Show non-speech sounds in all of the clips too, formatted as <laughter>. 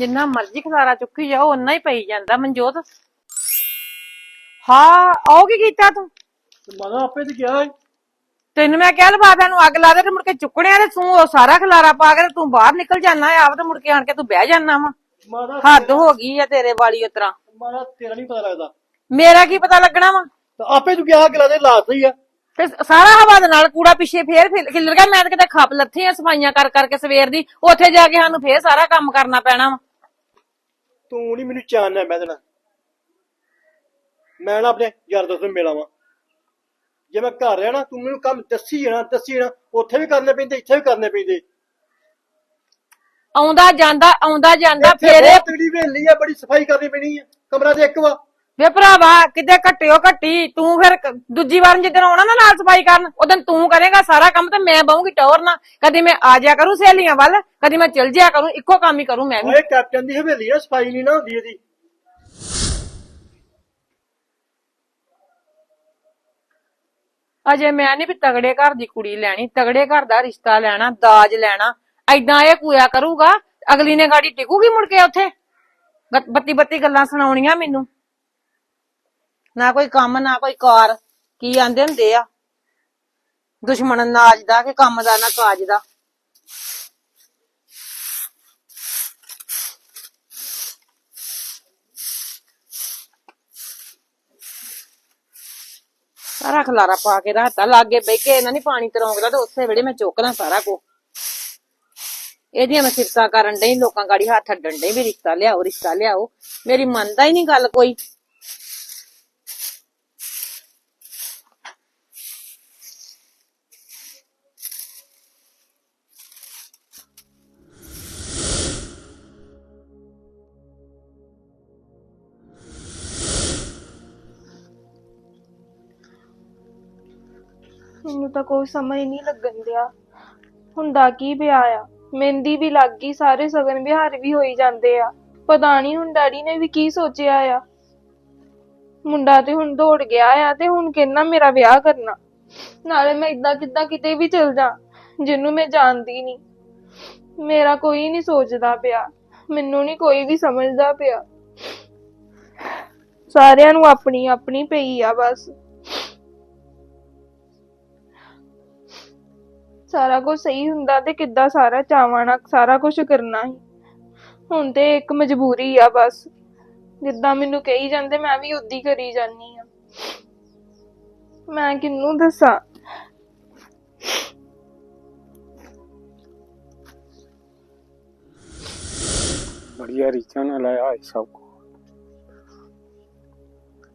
ਜਿੰਨਾ ਮਰਜ਼ੀ ਖਲਾਰਾ ਚੁੱਕੀ ਜਾਓ ਓਨਾ ਹੀ ਪਈ ਜਾਂਦਾ ਮਨਜੋਤ। ਹਾਂ ਉਹ ਕੀ ਕੀਤਾ ਤੂੰ? ਮਾਦਾ ਆਪੇ ਤੇ ਗਿਆ। ਤੈਨੂੰ ਮੈਂ ਕਿਹਾ ਲਫਾਫਿਆਂ ਨੂੰ ਅੱਗ ਲਾ ਦੇ ਤੇ ਮੁੜ ਕੇ ਚੁੱਕਣਿਆ ਤੇ ਤੂੰ ਉਹ ਸਾਰਾ ਖਲਾਰਾ ਪਾ ਕੇ ਤੇ ਤੂੰ ਬਾਹਰ ਨਿਕਲ ਜਾਣਾ ਆਪ ਤੇ ਮੁੜ ਕੇ ਆਣ ਕੇ ਤੂੰ ਬਹਿ ਜਾਣਾ ਵਾ। ਮਾਦਾ ਹੱਦ ਹੋ ਗਈ ਆ ਤੇਰੇ ਵਾਲੀ ਉਤਰਾ ਮਾਦਾ ਤੇਰਾ ਨਹੀਂ ਪਤਾ ਲੱਗਦਾ। ਮੇਰਾ ਕੀ ਪਤਾ ਲੱਗਣਾ ਵਾ? ਤੇ ਆਪੇ ਤੂੰ ਗਿਆ ਗਲਾ ਦੇ ਲਾਤ ਹੀ ਆ। ਤੇ ਸਾਰਾ ਹਵਾ ਦੇ ਨਾਲ ਕੂੜਾ ਪਿੱਛੇ ਫੇਰ ਖਿਲਰ ਗਿਆ ਮੈਂ ਤਾਂ ਕਿਤੇ ਖੱਪ ਲੱਥੀ ਆ ਸਫਾਈਆਂ ਕਰ ਕਰਕੇ ਸਵੇਰ ਦੀ ਉੱਥੇ ਜਾ ਕੇ ਸਾਨੂੰ ਫੇਰ ਸਾਰਾ ਕੰਮ ਕਰਨਾ ਪੈਣਾ ਵਾ। ਤੂੰ ਨਹੀਂ ਮੈਨੂੰ ਚਾਨਣਾ ਮੈਂ ਦੇਣਾ ਮੈਂ ਨਾ ਆਪਣੇ ਯਾਰ ਦੋਸਤ ਨੂੰ ਮਿਲਾਵਾਂ। ਜੇ ਮੈਂ ਘਰ ਰਹਿਣਾ ਤੂੰ ਮੈਨੂੰ ਕੰਮ ਦੱਸੀ ਜਾਣਾ ਦੱਸੀ ਜਾਣਾ ਉੱਥੇ ਵੀ ਕਰਨੇ ਪੈਂਦੇ ਇੱਥੇ ਵੀ ਕਰਨੇ ਪੈਂਦੇ। ਆਉਂਦਾ ਜਾਂਦਾ ਆਉਂਦਾ ਜਾਂਦਾ ਇੱਥੇ ਫੇਰੇ ਬਹੁਤ ਤਗੜੀ ਵੇਲੀ ਆ ਬੜੀ ਸਫ਼ਾਈ ਕਰਨੀ ਪੈਣੀ ਆ। ਕਮਰਾ ਤੇ ਇੱਕ ਵਾ ਵੇ ਭਰਾਵਾ ਕਿਤੇ ਘੱਟਿਓ ਘੱਟੀ ਤੂੰ ਫਿਰ ਕ- ਦੂਜੀ ਵਾਰ ਜਿੱਦਣ ਆਉਣਾ ਨਾ ਨਾਲ ਸਫ਼ਾਈ ਕਰਨ ਉਦੋਂ ਤੂੰ ਕਰੇਗਾ ਸਾਰਾ ਕੰਮ ਤੇ ਮੈਂ ਬਹੂੰਗੀ ਟੌਰ ਨਾ ਕਦੀ ਮੈਂ ਆ ਜਾ ਕਰੂੰ ਸਹੇਲੀਆਂ ਵੱਲ ਕਦੀ ਮੈਂ ਚਲ ਜਿਆ ਕਰੂੰ ਇੱਕੋ ਕੰਮ ਹੀ ਕਰੂੰ ਮੈਂ ਵੀ। ਓਏ ਕੈਪਟਨ ਦੀ ਹਵੇਲੀ ਨਾ ਸਫ਼ਾਈ ਨਹੀਂ ਨਾ ਹੁੰਦੀ ਇਹਦੀ। ਅਜੇ ਮੈਂ ਨਹੀਂ ਵੀ ਤਗੜੇ ਘਰ ਦੀ ਕੁੜੀ ਲੈਣੀ ਤਗੜੇ ਘਰ ਦਾ ਰਿਸ਼ਤਾ ਲੈਣਾ ਦਾਜ ਲੈਣਾ ਐਦਾਂ ਇਹ ਕੂਇਆ ਕਰੂਗਾ ਅਗਲੀ ਨੇ ਗਾੜੀ ਟਿਕੂਗੀ ਮੁੜ ਕੇ ਉੱਥੇ। ਬੱਤੀ ਬੱਤੀ ਗੱਲਾਂ ਸੁਣਾਉਣੀਆਂ ਮੈਨੂੰ। ਨਾ ਕੋਈ ਕੰਮ, ਨਾ ਕੋਈ ਕਾਰ। ਕੀ ਆਂਦੇ ਹੁੰਦੇ ਆ? ਦੁਸ਼ਮਣ ਨਾਜ ਦਾ ਕਿ ਕੰਮ ਦਾ, ਨਾ ਕਾਜ ਦਾ? ਸਾਰਾ ਖਲਾਰਾ ਪਾ ਕੇ ਰੱਖਤਾ, ਲਾਗੇ ਬਹਿ ਕੇ ਇਹਨਾਂ ਨਹੀਂ ਪਾਣੀ ਤਰੋਂਕਦਾ ਤੇ ਉਸੇ ਵੇਲੇ ਮੈਂ ਚੁੱਕਣਾ ਸਾਰਾ ਕੋ ਇਹਦੀਆਂ ਮੈਂ ਸਿਫਤਾਂ ਕਰਨ ਡਈ, ਲੋਕਾਂ ਗਾੜੀ ਹੱਥ ਅੱਡਣ ਡਈ, ਵੀ ਰਿਸ਼ਤਾ ਲਿਆਓ ਰਿਸ਼ਤਾ ਲਿਆਓ। ਮੇਰੀ ਮੰਨਦਾ ਹੀ ਨਹੀਂ ਗੱਲ ਕੋਈ। ਮੈਨੂੰ ਤਾਂ ਕੋਈ ਸਮਝ ਨਹੀਂ ਲੱਗਣ ਦਿਆ। ਹੁੰਦਾ ਕੀ ਪਿਆ ਆ? ਮਹਿੰਦੀ ਵੀ ਲੱਗ ਗਈ, ਸਾਰੇ ਸਗਨ ਵਿਹਾਰ ਵੀ ਹੋਈ ਜਾਂਦੇ ਆ। ਪਤਾ ਨਹੀਂ ਹੁਣ ਡੈਡੀ ਨੇ ਵੀ ਕੀ ਸੋਚਿਆ ਆ। ਮੁੰਡਾ ਤੇ ਹੁਣ ਦੌੜ ਗਿਆ ਆ ਤੇ ਹੁਣ ਕਹਿੰਦਾ ਮੇਰਾ ਵਿਆਹ ਕਰਨਾ। ਨਾਲੇ ਮੈਂ ਇਦਾਂ ਕਿੱਦਾਂ ਕਿਤੇ ਵੀ ਚਲ ਜਾ, ਜਿਹਨੂੰ ਮੈਂ ਜਾਣਦੀ ਨਹੀਂ। ਮੇਰਾ ਕੋਈ ਨਹੀਂ ਸੋਚਦਾ ਪਿਆ, ਮੈਨੂੰ ਨਹੀਂ ਕੋਈ ਵੀ ਸਮਝਦਾ ਪਿਆ। ਸਾਰਿਆਂ ਨੂੰ ਆਪਣੀ ਆਪਣੀ ਪਈ ਆ ਬਸ। ਸਾਰਾ ਕੁਝ ਸਹੀ ਹੁੰਦਾ ਤੇ ਕਿੱਦਾਂ ਸਾਰਾ ਚਾਵਾਂ ਸਾਰਾ ਕੁਝ ਕਰਨਾ ਸੀ ਹੁਣ ਤੇ ਇੱਕ ਮਜਬੂਰੀ ਆ ਬਸ। ਜਿੱਦਾਂ ਮੈਨੂੰ ਕਹੀ ਜਾਂਦੇ, ਮੈਂ ਵੀ ਉਦੀ ਕਰੀ ਜਾਨੀ ਆ ਮੈਂ ਕਿਹਨੂੰ ਦੱਸਾਂ? ਬੜੀਆ ਰੀਚਾਂ ਨਾਲ ਆਇਆ ਇਹ ਸਭ ਕੁਛ।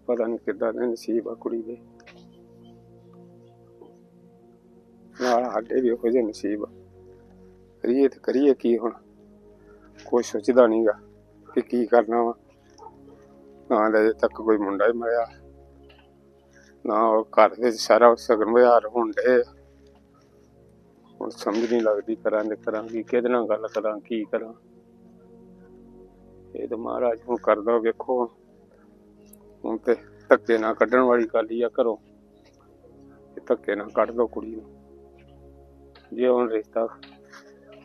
ਪਤਾ ਨਹੀਂ ਕਿੱਦਾਂ ਦੇ ਨਸੀਬ ਆ ਨਾਲ ਸਾਡੇ ਵੀ ਉਹੋ ਜਿਹੇ ਨਸੀਬ ਆ। ਕਰੀਏ ਤੇ ਕਰੀਏ ਕੀ ਹੁਣ? ਕੋਈ ਸੋਚਦਾ ਨਹੀਂਗਾ ਕਿ ਕੀ ਕਰਨਾ ਵਾ। ਨਾ ਲੈ ਤੱਕ ਕੋਈ ਮੁੰਡਾ ਹੀ ਮਰਿਆ ਨਾ ਉਹ ਘਰ ਦੇ ਸਾਰਾ ਸਗਨ ਵਿਹਾਰ ਹੋਣ ਦੇ ਹੁਣ ਸਮਝ ਨਹੀਂ ਲੱਗਦੀ ਕਰਾਂ ਤੇ ਕਰਾਂ ਕੀ, ਕਿਹਦੇ ਨਾਲ ਗੱਲ ਕਰਾਂ, ਕੀ ਕਰਾਂ। ਇਹ ਤਾਂ ਮਹਾਰਾਜ ਹੁਣ ਕਰਦਾ ਵੇਖੋ ਹੁਣ। ਤੇ ਧੱਕੇ ਨਾ ਕੱਢਣ ਵਾਲੀ ਗੱਲ ਹੀ ਆ ਘਰੋਂ। ਧੱਕੇ ਨਾ ਕੱਢ ਦੋ ਕੁੜੀ ਨੂੰ। ਜੇ ਹੁਣ ਰਿਸ਼ਤਾ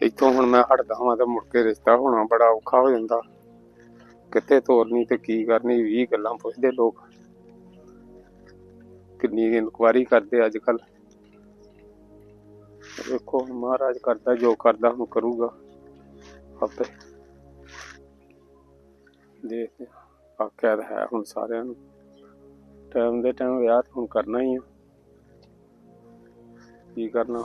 ਇੱਥੋਂ ਹੁਣ ਮੈਂ ਹਟਦਾ ਹਾਂ ਤਾਂ ਮੁੜ ਕੇ ਰਿਸ਼ਤਾ ਹੋਣਾ ਬੜਾ ਔਖਾ ਹੋ ਜਾਂਦਾ। ਕਿੱਥੇ ਤੋਰਨੀ ਤੇ ਕੀ ਕਰਨੀ 20 ਗੱਲਾਂ ਪੁੱਛਦੇ ਲੋਕ। ਕਿੰਨੀ ਇਨਕੁਆਰੀ ਕਰਦੇ ਅੱਜ ਕੱਲ ਵੇਖੋ ਮਹਾਰਾਜ ਕਰਦਾ, ਜੋ ਕਰਦਾ ਹੁਣ ਕਰੂਗਾ। ਆਪੇ। ਦੇਖਦੇ ਆਖਿਆ ਤਾਂ ਹੈ ਹੁਣ ਸਾਰਿਆਂ ਨੂੰ। ਟਾਈਮ ਦੇ ਟਾਈਮ ਵਿਆਹ ਤਾਂ ਹੁਣ ਕਰਨਾ ਹੀ ਆ। ਕੀ ਕਰਨਾ?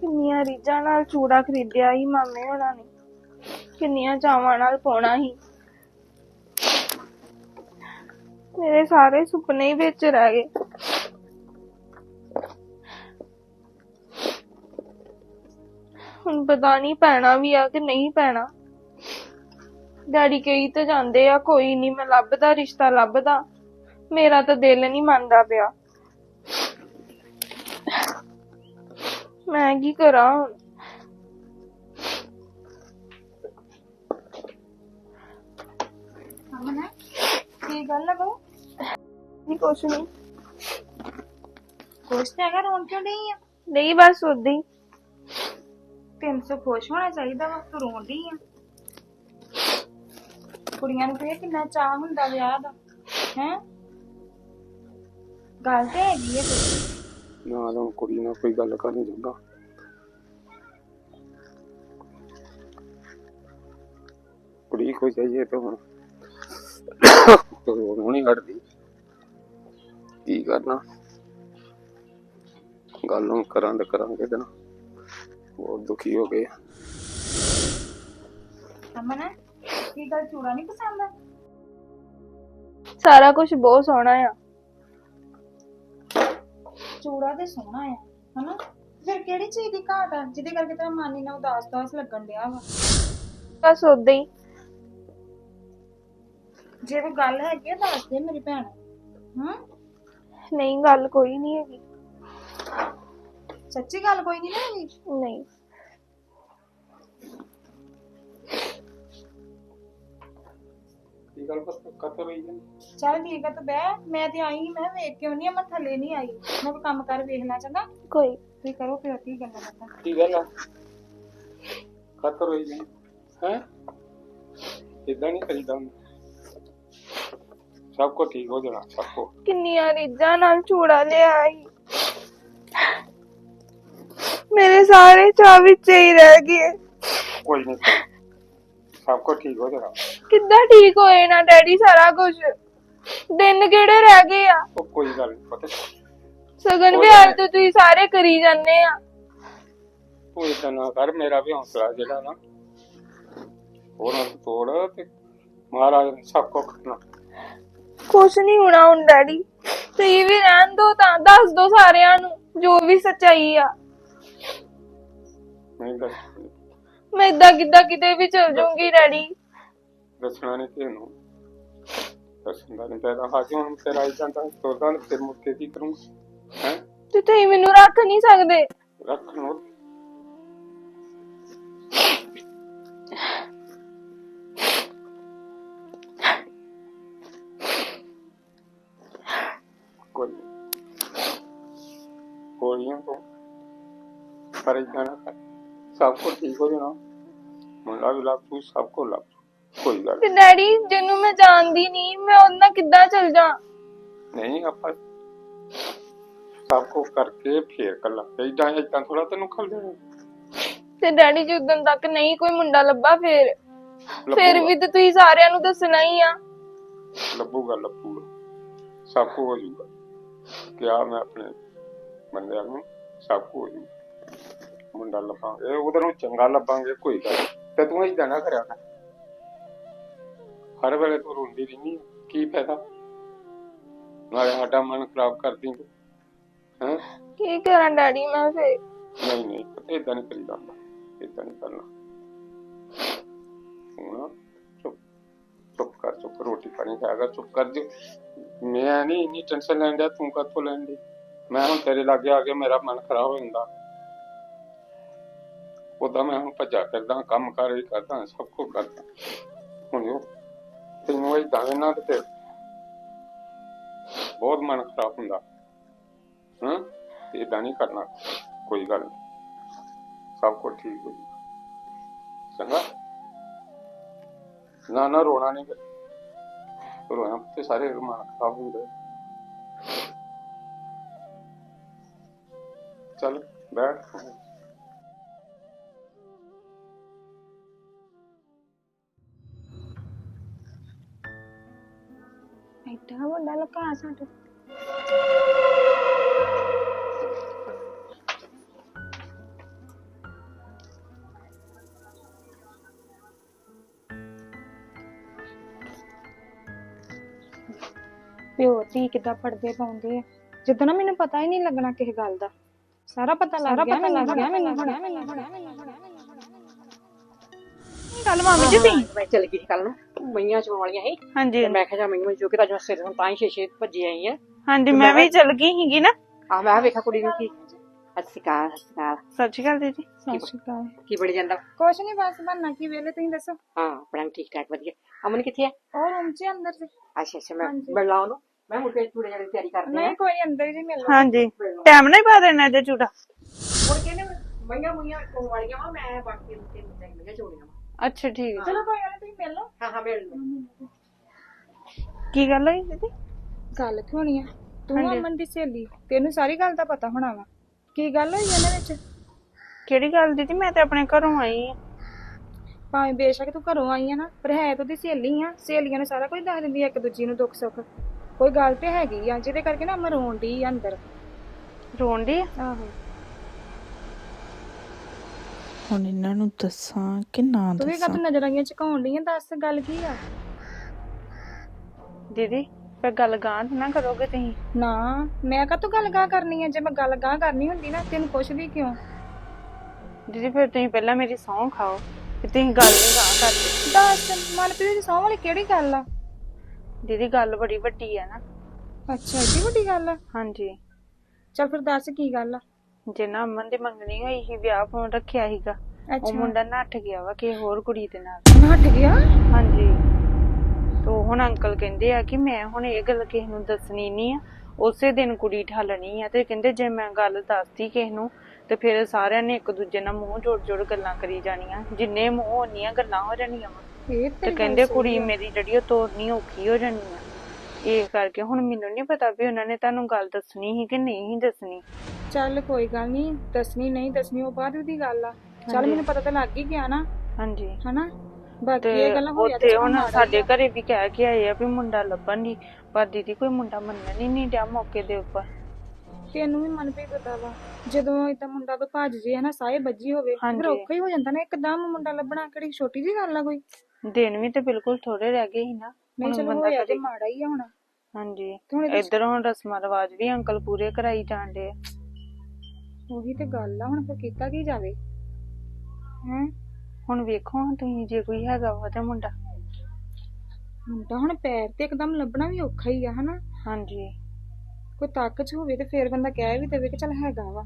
ਕਿੰਨੀਆਂ ਰੀਝਾਂ ਨਾਲ ਚੂੜਾ ਖਰੀਦਿਆ ਸੀ ਮਾਮੇ ਹੋਣਾ ਨੇ। ਕਿੰਨੀਆਂ ਚਾਵਾਂ ਨਾਲ ਪਾਉਣਾ ਸੀ। ਮੇਰੇ ਸਾਰੇ ਸੁਪਨੇ ਹੀ ਵਿੱਚ ਰਹਿ ਗਏ। ਪਤਾ ਨਹੀਂ ਪੈਣਾ ਵੀ ਆ ਕਿ ਨਹੀਂ ਪੈਣਾ। ਡੈਡੀ ਕਹੀ ਤੇ ਜਾਂਦੇ ਆ ਕੋਈ ਨਹੀਂ ਮੈਂ ਲੱਭਦਾ ਰਿਸ਼ਤਾ ਲੱਭਦਾ। ਮੇਰਾ ਤਾਂ ਦਿਲ ਨਹੀਂ ਮੰਨਦਾ ਪਿਆ। ਮੈਂ ਕੀ ਕਰਾਂ ਹੁਣ? ਕੀ ਗੱਲ ਹੈ ਬਹੂ? ਨਹੀਂ ਕੁਛ ਨਹੀਂ। ਕੁਛ ਤੇ ਹੈਗਾ ਰੋਣ ਕਿਉਂ ਨਹੀਂ ਆ? ਨਹੀਂ ਬਸ ਉਦਾਂ ਹੀ। 300 ਖੁਸ਼ ਹੋਣਾ ਚਾਹੀਦਾ ਵਾ ਤੂੰ ਰੋਣ ਆ। ਕੁੜੀਆਂ ਨੂੰ ਫੇਰ ਕਿੰਨਾ ਚਾਹ ਹੁੰਦਾ ਵਿਆਹ ਦਾ, ਹੈ? ਗੱਲ ਤੇ ਹੈਗੀ ਹੈ ਕੋਈ। ਨਾ ਤਾਂ ਕੁੜੀ ਨਾਲ ਕੋਈ ਗੱਲ ਕਰਨੀ ਚਾਹੁੰਦਾ ਕੁੜੀ ਕੋਈ ਚਾਹੀਏ ਤਾਂ ਹੁਣ। ਉਹ ਨਹੀਂ ਹਟਦੀ। ਕੀ ਕਰਨਾ? ਗੱਲ ਨੂੰ ਕਰਾਂ ਤੇ ਕਰਾਂਗੇ ਤੇ ਨਾ। ਬਹੁਤ ਦੁਖੀ ਹੋ ਗਏ ਅਮਨ ਕੀ ਗੱਲ ਚੂੜਾ ਨਹੀਂ ਪਸੰਦ? ਸਾਰਾ ਕੁਝ ਬਹੁਤ ਸੋਹਣਾ ਆ। ਚੂੜਾ ਤੇ ਸੋਹਣਾ ਆ ਹਨਾ? ਫਿਰ ਕਿਹੜੀ ਚੀਜ਼ ਦੀ ਘਾਟ ਆ ਜਿਹਦੇ ਕਰਕੇ ਤੇਰਾ ਮਨ ਇੰਨਾ ਉਦਾਸ ਉਦਾਸ ਲੱਗਣ ਡਿਆ ਵਾ? ਬਸ ਉਦਾਂ ਹੀ। ਜੇ ਕੋਈ ਗੱਲ ਹੈਗੀ ਆ ਦੱਸ ਦੇ ਮੇਰੀ ਭੈਣ। ਹੂੰ? ਨਹੀਂ ਗੱਲ ਕੋਈ ਨਹੀਂ ਹੈਗੀ। ਸੱਚੀ ਗੱਲ ਕੋਈ ਨਹੀਂ ਨਾ ਹੈਗੀ ਨਹੀਂ ਕੀ ਗੱਲ ਬਸ ਕਤਰ ਹੋਈ ਜਾਂਦੀ ਚੱਲ ਠੀਕ ਆ ਤੂੰ ਬਹਿ ਮੈਂ ਤੇ ਆਈ ਮੈਂ ਵੇਖ ਕੇ ਆਉਣੀ ਆ ਮੈਂ ਥੱਲੇ ਨਹੀਂ ਆਈ ਮੈਂ ਕੋਈ ਕੰਮ ਕਰ ਵੇਖਣਾ ਚੰਗਾ ਕੋਈ ਤੁਸੀਂ ਕਰੋ ਫਿਰ ਕੀ ਗੱਲਾਂ ਬਾਤਾਂ ਕੀ ਗੱਲ ਆ ਕਤਰ ਹੋਈ ਜਾਂਦੀ ਹੈ ਇਦਾਂ ਨਹੀਂ ਕਰੀਦਾ ਹੁੰਦਾ। ਸਭ ਕੁਝ ਠੀਕ ਹੋ ਜਾਣਾ ਸਭ ਕੁਝ ਕਿੰਨੀਆਂ ਰੀਝਾਂ ਨਾਲ ਚੂੜਾ ਲਿਆ ਸੀ ਮੇਰੇ ਸਾਰੇ ਚਾਹ ਵਿੱਚ ਹੀ ਰਹਿ ਗਏ। ਕੋਈ ਨਹੀਂ। ਸਭ ਕੁਝ ਠੀਕ ਹੋ ਜਾਣਾ। ਕਿੱਦਾਂ ਠੀਕ ਹੋਏ ਨਾ ਡੈਡੀ ਸਾਰਾ ਕੁਝ ਦਿਨ ਕਿਹੜੇ ਰਹਿ ਗਏ ਆ? ਉਹ ਕੋਈ ਗੱਲ ਨਹੀਂ ਪਤਾ ਸਗਨ ਵਿਆਹ। ਤੇ ਤੁਸੀਂ ਸਾਰੇ ਕਰੀ ਜਾਂਦੇ ਆ। ਤੂੰ ਇਦਾਂ ਨਾ ਕਰ ਮੇਰਾ ਵੀ ਹੌਸਲਾ ਜਿਹੜਾ ਨਾ। ਉਹ ਨਾ ਤੋੜ ਤੇ ਮਹਾਰਾਜ ਨੇ ਸਭ ਕੁਝ ਕਰਨਾ। ਕੁਛ ਨਹੀਂ ਹੋਣਾ ਹੁਣ ਡੈਡੀ। ਤੁਸੀਂ ਵੀ ਰਹਿਣ ਦੋ ਤਾਂ ਦੱਸ ਦੋ ਸਾਰਿਆਂ ਨੂੰ ਜੋ ਵੀ ਸੱਚਾਈ ਆ। ਦੱਸ ਮੈਂ ਇਦਾਂ ਕਿੱਦਾਂ ਕਿਤੇ ਵੀ ਚਲ ਜਾਊਂਗੀ ਡੈਡੀ? ਦੱਸਣਾ ਨਹੀਂ ਤੈਨੂੰ। ਦੱਸਣ ਨਹੀਂ ਪੈਦਾ ਹਾਜੀ ਹੁਣ ਤੇਰਾ ਤੋੜਦਾ ਤੇ ਫਿਰ ਮੁੜ ਕੇ ਕੀ ਕਰੂੰਗਾ? ਹੈ? ਤੇ ਤੁਸੀਂ ਮੈਨੂੰ ਰੱਖ ਨਹੀਂ ਸਕਦੇ। ਰੱਖ ਨੂੰ। ਕੋਈ। ਗੋਲੀਆਂ ਤੋਂ। ਪਰ ਇਦਾਂ ਸਭ ਕੁਝ ਠੀਕ ਹੋ ਜਾਣਾ। ਮੁੰਡਾ ਵੀ ਲੱਭ ਤੂੰ ਸਭ ਕੁਝ ਲੱਭ। ਕੋਈ ਗੱਲ ਤੇ ਡੈਡੀ ਜਿਹਨੂੰ ਮੈਂ ਜਾਣਦੀ ਨਹੀਂ ਮੈਂ ਉਹਦੇ ਨਾਲ ਕਿੱਦਾਂ ਚਲ ਜਾ ਨਹੀਂ ਆਪਾਂ ਸਭ ਕੁਝ ਕਰਕੇ ਫੇਰ ਕੱਲਾ ਇਦਾਂ ਇਦਾਂ ਥੋੜਾ ਤੈਨੂੰ ਖਲ ਦੇਣਾ। ਤੇ ਡੈਡੀ ਜੀ ਉਦੋਂ ਤੱਕ ਨਹੀਂ ਕੋਈ ਮੁੰਡਾ ਲੱਭਾ ਫੇਰ? ਫੇਰ ਵੀ ਤੇ ਤੁਸੀਂ ਸਾਰਿਆਂ ਨੂੰ ਦੱਸਣਾ ਹੀ ਆ। ਲੱਭੂਗਾ ਲੱਭੂਗਾ। ਸਭ ਕੁਝ ਹੋ ਜਾਊਗਾ। ਕਿਹਾ ਮੈਂ ਆਪਣੇ ਬੰਦਿਆਂ ਨੂੰ ਸਭ ਕੁਝ ਹੋ ਜਾਊਗਾ। ਮੁੰਡਾ ਲੱਭਾਂਗੇ ਉਹਦੇ ਨੂੰ ਚੰਗਾ ਲੱਭਾਂਗੇ ਕੋਈ ਗੱਲ। ਤੇ ਤੂੰ ਇਦਾਂ ਨਾ ਕਰਿਆ ਕਰ। ਹਰ ਵੇਲੇ ਤੂੰ ਰੋਂਦੀ ਰਹਿੰਦੀ ਹੈ, ਕੀ ਫਾਇਦਾ? ਨਾਲੇ ਸਾਡਾ ਮਨ ਖਰਾਬ ਕਰਦੀ ਤੂੰ ਹੈਂ? ਕੀ ਕਰਾਂ ਡੈਡੀ ਮੈਂ ਫੇਰ ਨਹੀਂ ਨਹੀਂ ਇਦਾਂ ਨਹੀਂ ਕਰੀਦਾ ਹੁੰਦਾ। ਇਦਾਂ ਨਹੀਂ ਕਰਨਾ। ਹੁਣ ਚੁੱਪ ਚੁੱਪ ਕਰ ਚੁੱਪ ਰੋਟੀ ਪਾਣੀ ਖਾਏਗਾ ਚੁੱਪ ਕਰ ਜੀ ਮੈਂ ਨਹੀਂ ਇੰਨੀ ਟੈਨਸ਼ਨ ਡਿਆ ਤੂੰ ਕਾਹਤੋਂ ਲੈਣ ਦੀ ਮੈਂ ਹੁਣ ਤੇਰੇ ਲਾਗੇ ਆ ਕੇ ਮੇਰਾ ਮਨ ਖਰਾਬ ਹੋ ਜਾਂਦਾ। ਉਦਾਂ ਮੈਂ ਹੁਣ ਭੱਜਾ ਕਰਦਾ ਕੰਮ ਕਾਰ ਵੀ ਕਰਦਾ ਸਭ ਕੁਝ ਕਰਦਾ। ਹੁਣ ਉਹ ਤੈਨੂੰ ਇਹ ਦਾਵੇਂ ਨਾ ਤੇ ਬਹੁਤ ਮਨ ਖਰਾਬ ਹੁੰਦਾ। ਹਾਂ? ਇਦਾਂ ਨਹੀਂ ਕਰਨਾ। ਕੋਈ ਗੱਲ ਨਹੀਂ। ਸਭ ਕੁਝ ਠੀਕ ਹੋ ਜਾਊਗਾ। ਚੰਗਾ? ਨਾ ਨਾ ਰੋਣਾ ਨਹੀਂ ਫਿਰ ਰੋਣਾ ਤੇ ਸਾਰੇ ਮਨ ਖਰਾਬ ਹੁੰਦੇ। ਚੱਲ, ਬੈਠ। ਐਡਾ ਵੱਡਾ ਲੁਕਾ ਸਾਡੇ। ਪਿਓ ਧੀ ਕਿੱਦਾਂ ਪੜਦੇ ਪਾਉਂਦੇ ਆ। ਜਦੋਂ ਨਾ ਮੈਨੂੰ ਪਤਾ ਹੀ ਨਹੀਂ ਲੱਗਣਾ ਕਿਸੇ ਗੱਲ ਦਾ। ਸਾਰਾ ਪਤਾ ਲੱਗ ਗਿਆ ਮੈਨੂੰ ਲੱਗ ਗਿਆ ਮੈਨੂੰ ਹੁਣ। ਕੱਲ ਮਾਮੀ ਜੀ ਤੀ ਮੈਂ ਚਲ ਗਈ ਕੱਲ ਨੂੰ। ਮਈਆਂ ਚੋਂ ਵਾਲੀਆਂ ਸੀ। ਹਾਂਜੀ। ਤੇ ਮੈਂ ਕਿਹਾ ਜਾ ਮਈਆਂ ਜੋ ਕਿ ਤਾਂ ਜੋ ਸਿਰ ਨੂੰ ਤਾਂ ਹੀ ਛੇ ਛੇ ਭੱਜੀ ਆਈ ਆ। ਹਾਂਜੀ ਮੈਂ ਵੀ ਚਲ ਗਈ ਸੀਗੀ ਨਾ। ਆ ਮੈਂ ਵੇਖਾ ਕੁੜੀ ਨੂੰ ਕੀ ਸਤਿ ਸ਼੍ਰੀ ਅਕਾਲ ਸਤਿ ਸ਼੍ਰੀ ਅਕਾਲ। ਸਤਿ ਸ਼੍ਰੀ ਅਕਾਲ ਦੀਦੀ। ਸਤਿ ਸ਼੍ਰੀ ਅਕਾਲ। ਕੀ ਬੜੀ ਜਾਂਦਾ? ਕੁਛ ਨਹੀਂ ਬਸ ਬਣਨਾ ਕੀ ਵੇਲੇ ਤੁਸੀਂ ਦੱਸੋ? ਹਾਂ ਆਪਣਾ ਵੀ ਠੀਕ ਠਾਕ ਵਧੀਆ। ਅਮਨ ਕਿੱਥੇ ਆ? ਉਹ ਰੂਮ 'ਚ ਅੰਦਰ ਸੀ। ਅੱਛਾ ਅੱਛਾ ਮੈਂ ਮਿਲ ਉਹਨੂੰ। ਮੈਂ ਮੁੜ ਕੇ ਚੂੜੇ ਜਾਲੇ ਦੀ ਤਿਆਰੀ ਕਰਦੇ ਨਹੀਂ ਕੋਈ ਅੰਦਰ ਹੀ ਮਿਲ ਲਓ ਹਾਂਜੀ। ਟਾਈਮ ਨਹੀਂ ਪਾ ਦੇਣਾ ਜੇ ਝੂਠਾ। ਮੁੜ ਕੇ ਨੇ ਮਈਆਂ ਮੁਈਆਂ ਕੋਲ ਵਾਲੀਆਂ ਵਾ ਮੈਂ ਬਾਕੀ ਤੇ ਚਾਹੀਦੀਆਂ ਚੂੜੀਆਂ ਵਾ। ਅੱਛਾ ਠੀਕ ਹੈ ਚਲੋ ਕੋਈ ਗੱਲ ਨੀ, ਤੁਸੀਂ ਮਿਲ ਲਓ। ਹਾਂ ਹਾਂ ਮਿਲ ਲਓ। ਕੀ ਗੱਲ ਹੋਈ ਦੀਦੀ? ਗੱਲ ਕਿਉਂ ਨਹੀਂ ਆ? ਤੂੰ ਅਮਨ ਦੀ ਸਹੇਲੀ ਤੈਨੂੰ ਸਾਰੀ ਗੱਲ ਦਾ ਪਤਾ ਹੋਣਾ ਵਾ। ਕੀ ਗੱਲ ਹੋਈ ਇਹਨਾਂ ਵਿੱਚ? ਕਿਹੜੀ ਗੱਲ ਦੀਦੀ? ਮੈਂ ਤੇ ਆਪਣੇ ਘਰੋਂ ਆਈ ਆ। ਭਾਵੇਂ ਬੇਸ਼ੱਕ ਤੂੰ ਘਰੋਂ ਆਈ ਆ ਨਾ ਪਰ ਹੈ ਤਾਂ ਉਹਦੀ ਸਹੇਲੀ ਆ। ਸਹੇਲੀਆਂ ਨੇ ਸਾਰਾ ਕੁਝ ਦੱਸ ਦਿੰਦੀ ਇੱਕ ਦੂਜੀ ਨੂੰ ਦੁੱਖ ਸੁੱਖ। ਕੋਈ ਗੱਲ ਤੇ ਹੈਗੀ ਆ ਜਿਹਦੇ ਕਰਕੇ ਨਾ ਅਮਨ ਰੋਣ ਡਈ ਆ ਅੰਦਰ। ਰੋਣ ਦੀ ਆਹੋ। ਹੁਣ ਇਹਨਾਂ ਨੂੰ ਦੱਸਾਂ ਕਿ ਨਾ ਤੂੰ ਵੀ ਦੱਸਾਂ। ਕਦ ਨਜ਼ਰਾਂ ਆਈਆਂ ਝਕਾਉਣ ਡਈ ਆ? ਦੱਸ ਗੱਲ ਕੀ ਆ? ਦੀਦੀ ਫਿਰ ਗੱਲ ਗਾਂ ਨਾ ਕਰੋਗੇ ਤੁਸੀਂ। ਨਾ ਮੈਂ ਕਾ ਤੂੰ ਗੱਲ ਗਾਂ ਕਰਨੀ ਆ? ਜੇ ਮੈਂ ਗੱਲ ਗਾਂ ਕਰਨੀ ਹੁੰਦੀ ਨਾ ਤੈਨੂੰ ਪੁੱਛਦੀ ਕਿਉਂ? ਦੀਦੀ ਫਿਰ ਤੁਸੀਂ ਪਹਿਲਾਂ ਮੇਰੀ ਸਹੁੰ ਖਾਓ ਕਿ ਤੁਸੀਂ ਗੱਲ ਨਹੀਂ ਗਾਂ ਕਰਦੇ ਦੱਸ ਮਨਪ੍ਰੀਤ ਦੀ ਸਹੁੰ ਵਾਲੀ ਕਿਹੜੀ ਗੱਲ ਆ? ਦੀਦੀ ਗੱਲ ਬੜੀ ਵੱਡੀ ਆ ਨਾ। ਅੱਛਾ ਏਡੀ ਵੱਡੀ ਗੱਲ ਆ? ਹਾਂਜੀ। ਚੱਲ ਫਿਰ ਦੱਸ ਕੀ ਗੱਲ ਆ? ਜਿੰਨਾ ਅਮਨ ਦੀ ਮੰਗਣੀ ਹੋਈ ਸੀ ਵਿਆਹ ਫੋਨ ਰੱਖਿਆ ਸੀਗਾ ਉਹ ਮੁੰਡਾ ਨੱਠ ਗਿਆ ਵਾ ਕਿ ਹੋਰ ਕੁੜੀ ਦੇ ਨਾਲ। ਹਟ ਗਿਆ? ਹਾਂਜੀ। ਤੋ ਹੁਣ ਅੰਕਲ ਕਹਿੰਦੇ ਆ ਕਿ ਮੈਂ ਹੁਣ ਇਹ ਗੱਲ ਕਿਸੇ ਨੂੰ ਦੱਸਣੀ ਨਹੀਂ ਆ ਉਸੇ ਦਿਨ ਕੁੜੀ ਠਾਲਣੀ ਆ ਤੇ ਕਹਿੰਦੇ ਜੇ ਮੈਂ ਗੱਲ ਦੱਸਤੀ ਕਿਸੇ ਨੂੰ ਤੇ ਫਿਰ ਸਾਰਿਆਂ ਨੇ ਇੱਕ ਦੂਜੇ ਨਾਲ ਮੂੰਹ ਜੋੜ ਜੋੜ ਗੱਲਾਂ ਕਰੀ ਜਾਣੀਆਂ ਜਿੰਨੇ ਮੂੰਹ ਉਨੀਆਂ ਗੱਲਾਂ ਹੋ ਜਾਣੀਆਂ ਵਾ। ਤੇ ਕਹਿੰਦੇ ਕੁੜੀ। ਮੇਰੀ ਜਿਹੜੀ ਉਹ ਤੋਰਨੀ ਔਖੀ ਹੋ ਜਾਣੀ ਆ। ਇਹ ਕਰਕੇ ਹੁਣ ਮੈਨੂੰ ਨਹੀਂ ਪਤਾ ਵੀ ਉਹਨਾਂ ਨੇ ਤੁਹਾਨੂੰ ਗੱਲ ਦੱਸਣੀ ਸੀ ਕਿ ਨਹੀਂ ਦੱਸਣੀ। ਚੱਲ ਕੋਈ ਗੱਲ ਨਹੀਂ ਦੱਸਣੀ ਨਹੀਂ ਦੱਸਣੀ ਉਹ ਬਾਅਦ ਦੀ ਗੱਲ ਆ। ਚੱਲ। ਮੈਨੂੰ ਪਤਾ ਤਾਂ ਲੱਗ ਹੀ ਗਿਆ ਨਾ। ਹਾਂਜੀ। ਹਨਾ? ਬਾਕੀ ਇਹ ਗੱਲਾਂ ਉੱਥੇ ਤਾਂ ਹੁਣ ਹੀ ਸਾਡੇ। ਘਰੇ ਵੀ ਕਹਿ ਕੇ ਆਏ ਆ ਵੀ ਮੁੰਡਾ ਲੱਭਣ ਦੀ ਪਰ ਦੀਦੀ ਕੋਈ ਮੁੰਡਾ ਮੰਨਣ ਹੀ ਨਹੀਂ ਡਿਆ ਮੌਕੇ ਦੇ ਉੱਪਰ। ਤੈਨੂੰ ਵੀ ਮਨ ਵੀ ਪਤਾ ਵਾ। ਜਦੋਂ ਇਦਾਂ ਮੁੰਡਾ ਕੋਈ ਭੱਜ ਜੇ ਹਨਾ ਸਾਏ ਵੱਜੀ ਹੋਵੇ ਫਿਰ। ਔਖਾ ਹੀ ਹੋ ਜਾਂਦਾ ਨਾ ਇੱਕਦਮ ਮੁੰਡਾ ਲੱਭਣਾ ਕਿਹੜੀ ਛੋਟੀ ਜੀ ਗੱਲ ਆ ਕੋਈ। ਦਿਨ ਵੀ ਤੇ ਬਿਲਕੁਲ ਥੋੜੇ ਰਹਿ ਗਏ ਸੀ ਨਾ। ਨਹੀਂ ਚਲੋ ਬੰਦਾ ਹੋਇਆ ਤੇ ਕਰੇ। ਮਾੜਾ ਹੀ ਆ ਹੁਣ। ਹਾਂਜੀ। ਇੱਧਰ ਹੁਣ ਰਸਮਾਂ ਰਿਵਾਜ ਵੀ ਅੰਕਲ ਪੂਰੇ ਕਰਾਈ ਜਾਂਦੇ ਆ। ਉਹੀ ਤੇ ਗੱਲ ਆ ਹੁਣ ਫਿਰ ਕੀਤਾ ਕੀ ਜਾਵੇ? ਹੈ? ਹੁਣ ਵੇਖੋ ਤੁਸੀਂ ਜੇ ਕੋਈ ਹੈਗਾ ਵਾ ਤੇ ਮੁੰਡਾ। ਮੁੰਡਾ ਹੁਣ ਪੈਰ ਤੇ ਇੱਕਦਮ ਲੱਭਣਾ ਵੀ ਔਖਾ ਹੀ ਆ ਹਨਾ? ਹਾਂਜੀ। ਕੋਈ ਤਾਕਤ ਚ ਹੋਵੇ ਤੇ ਫੇਰ ਬੰਦਾ ਕਹਿ ਵੀ ਦੇਵੇ ਕਿ ਚੱਲ ਹੈਗਾ ਵਾ।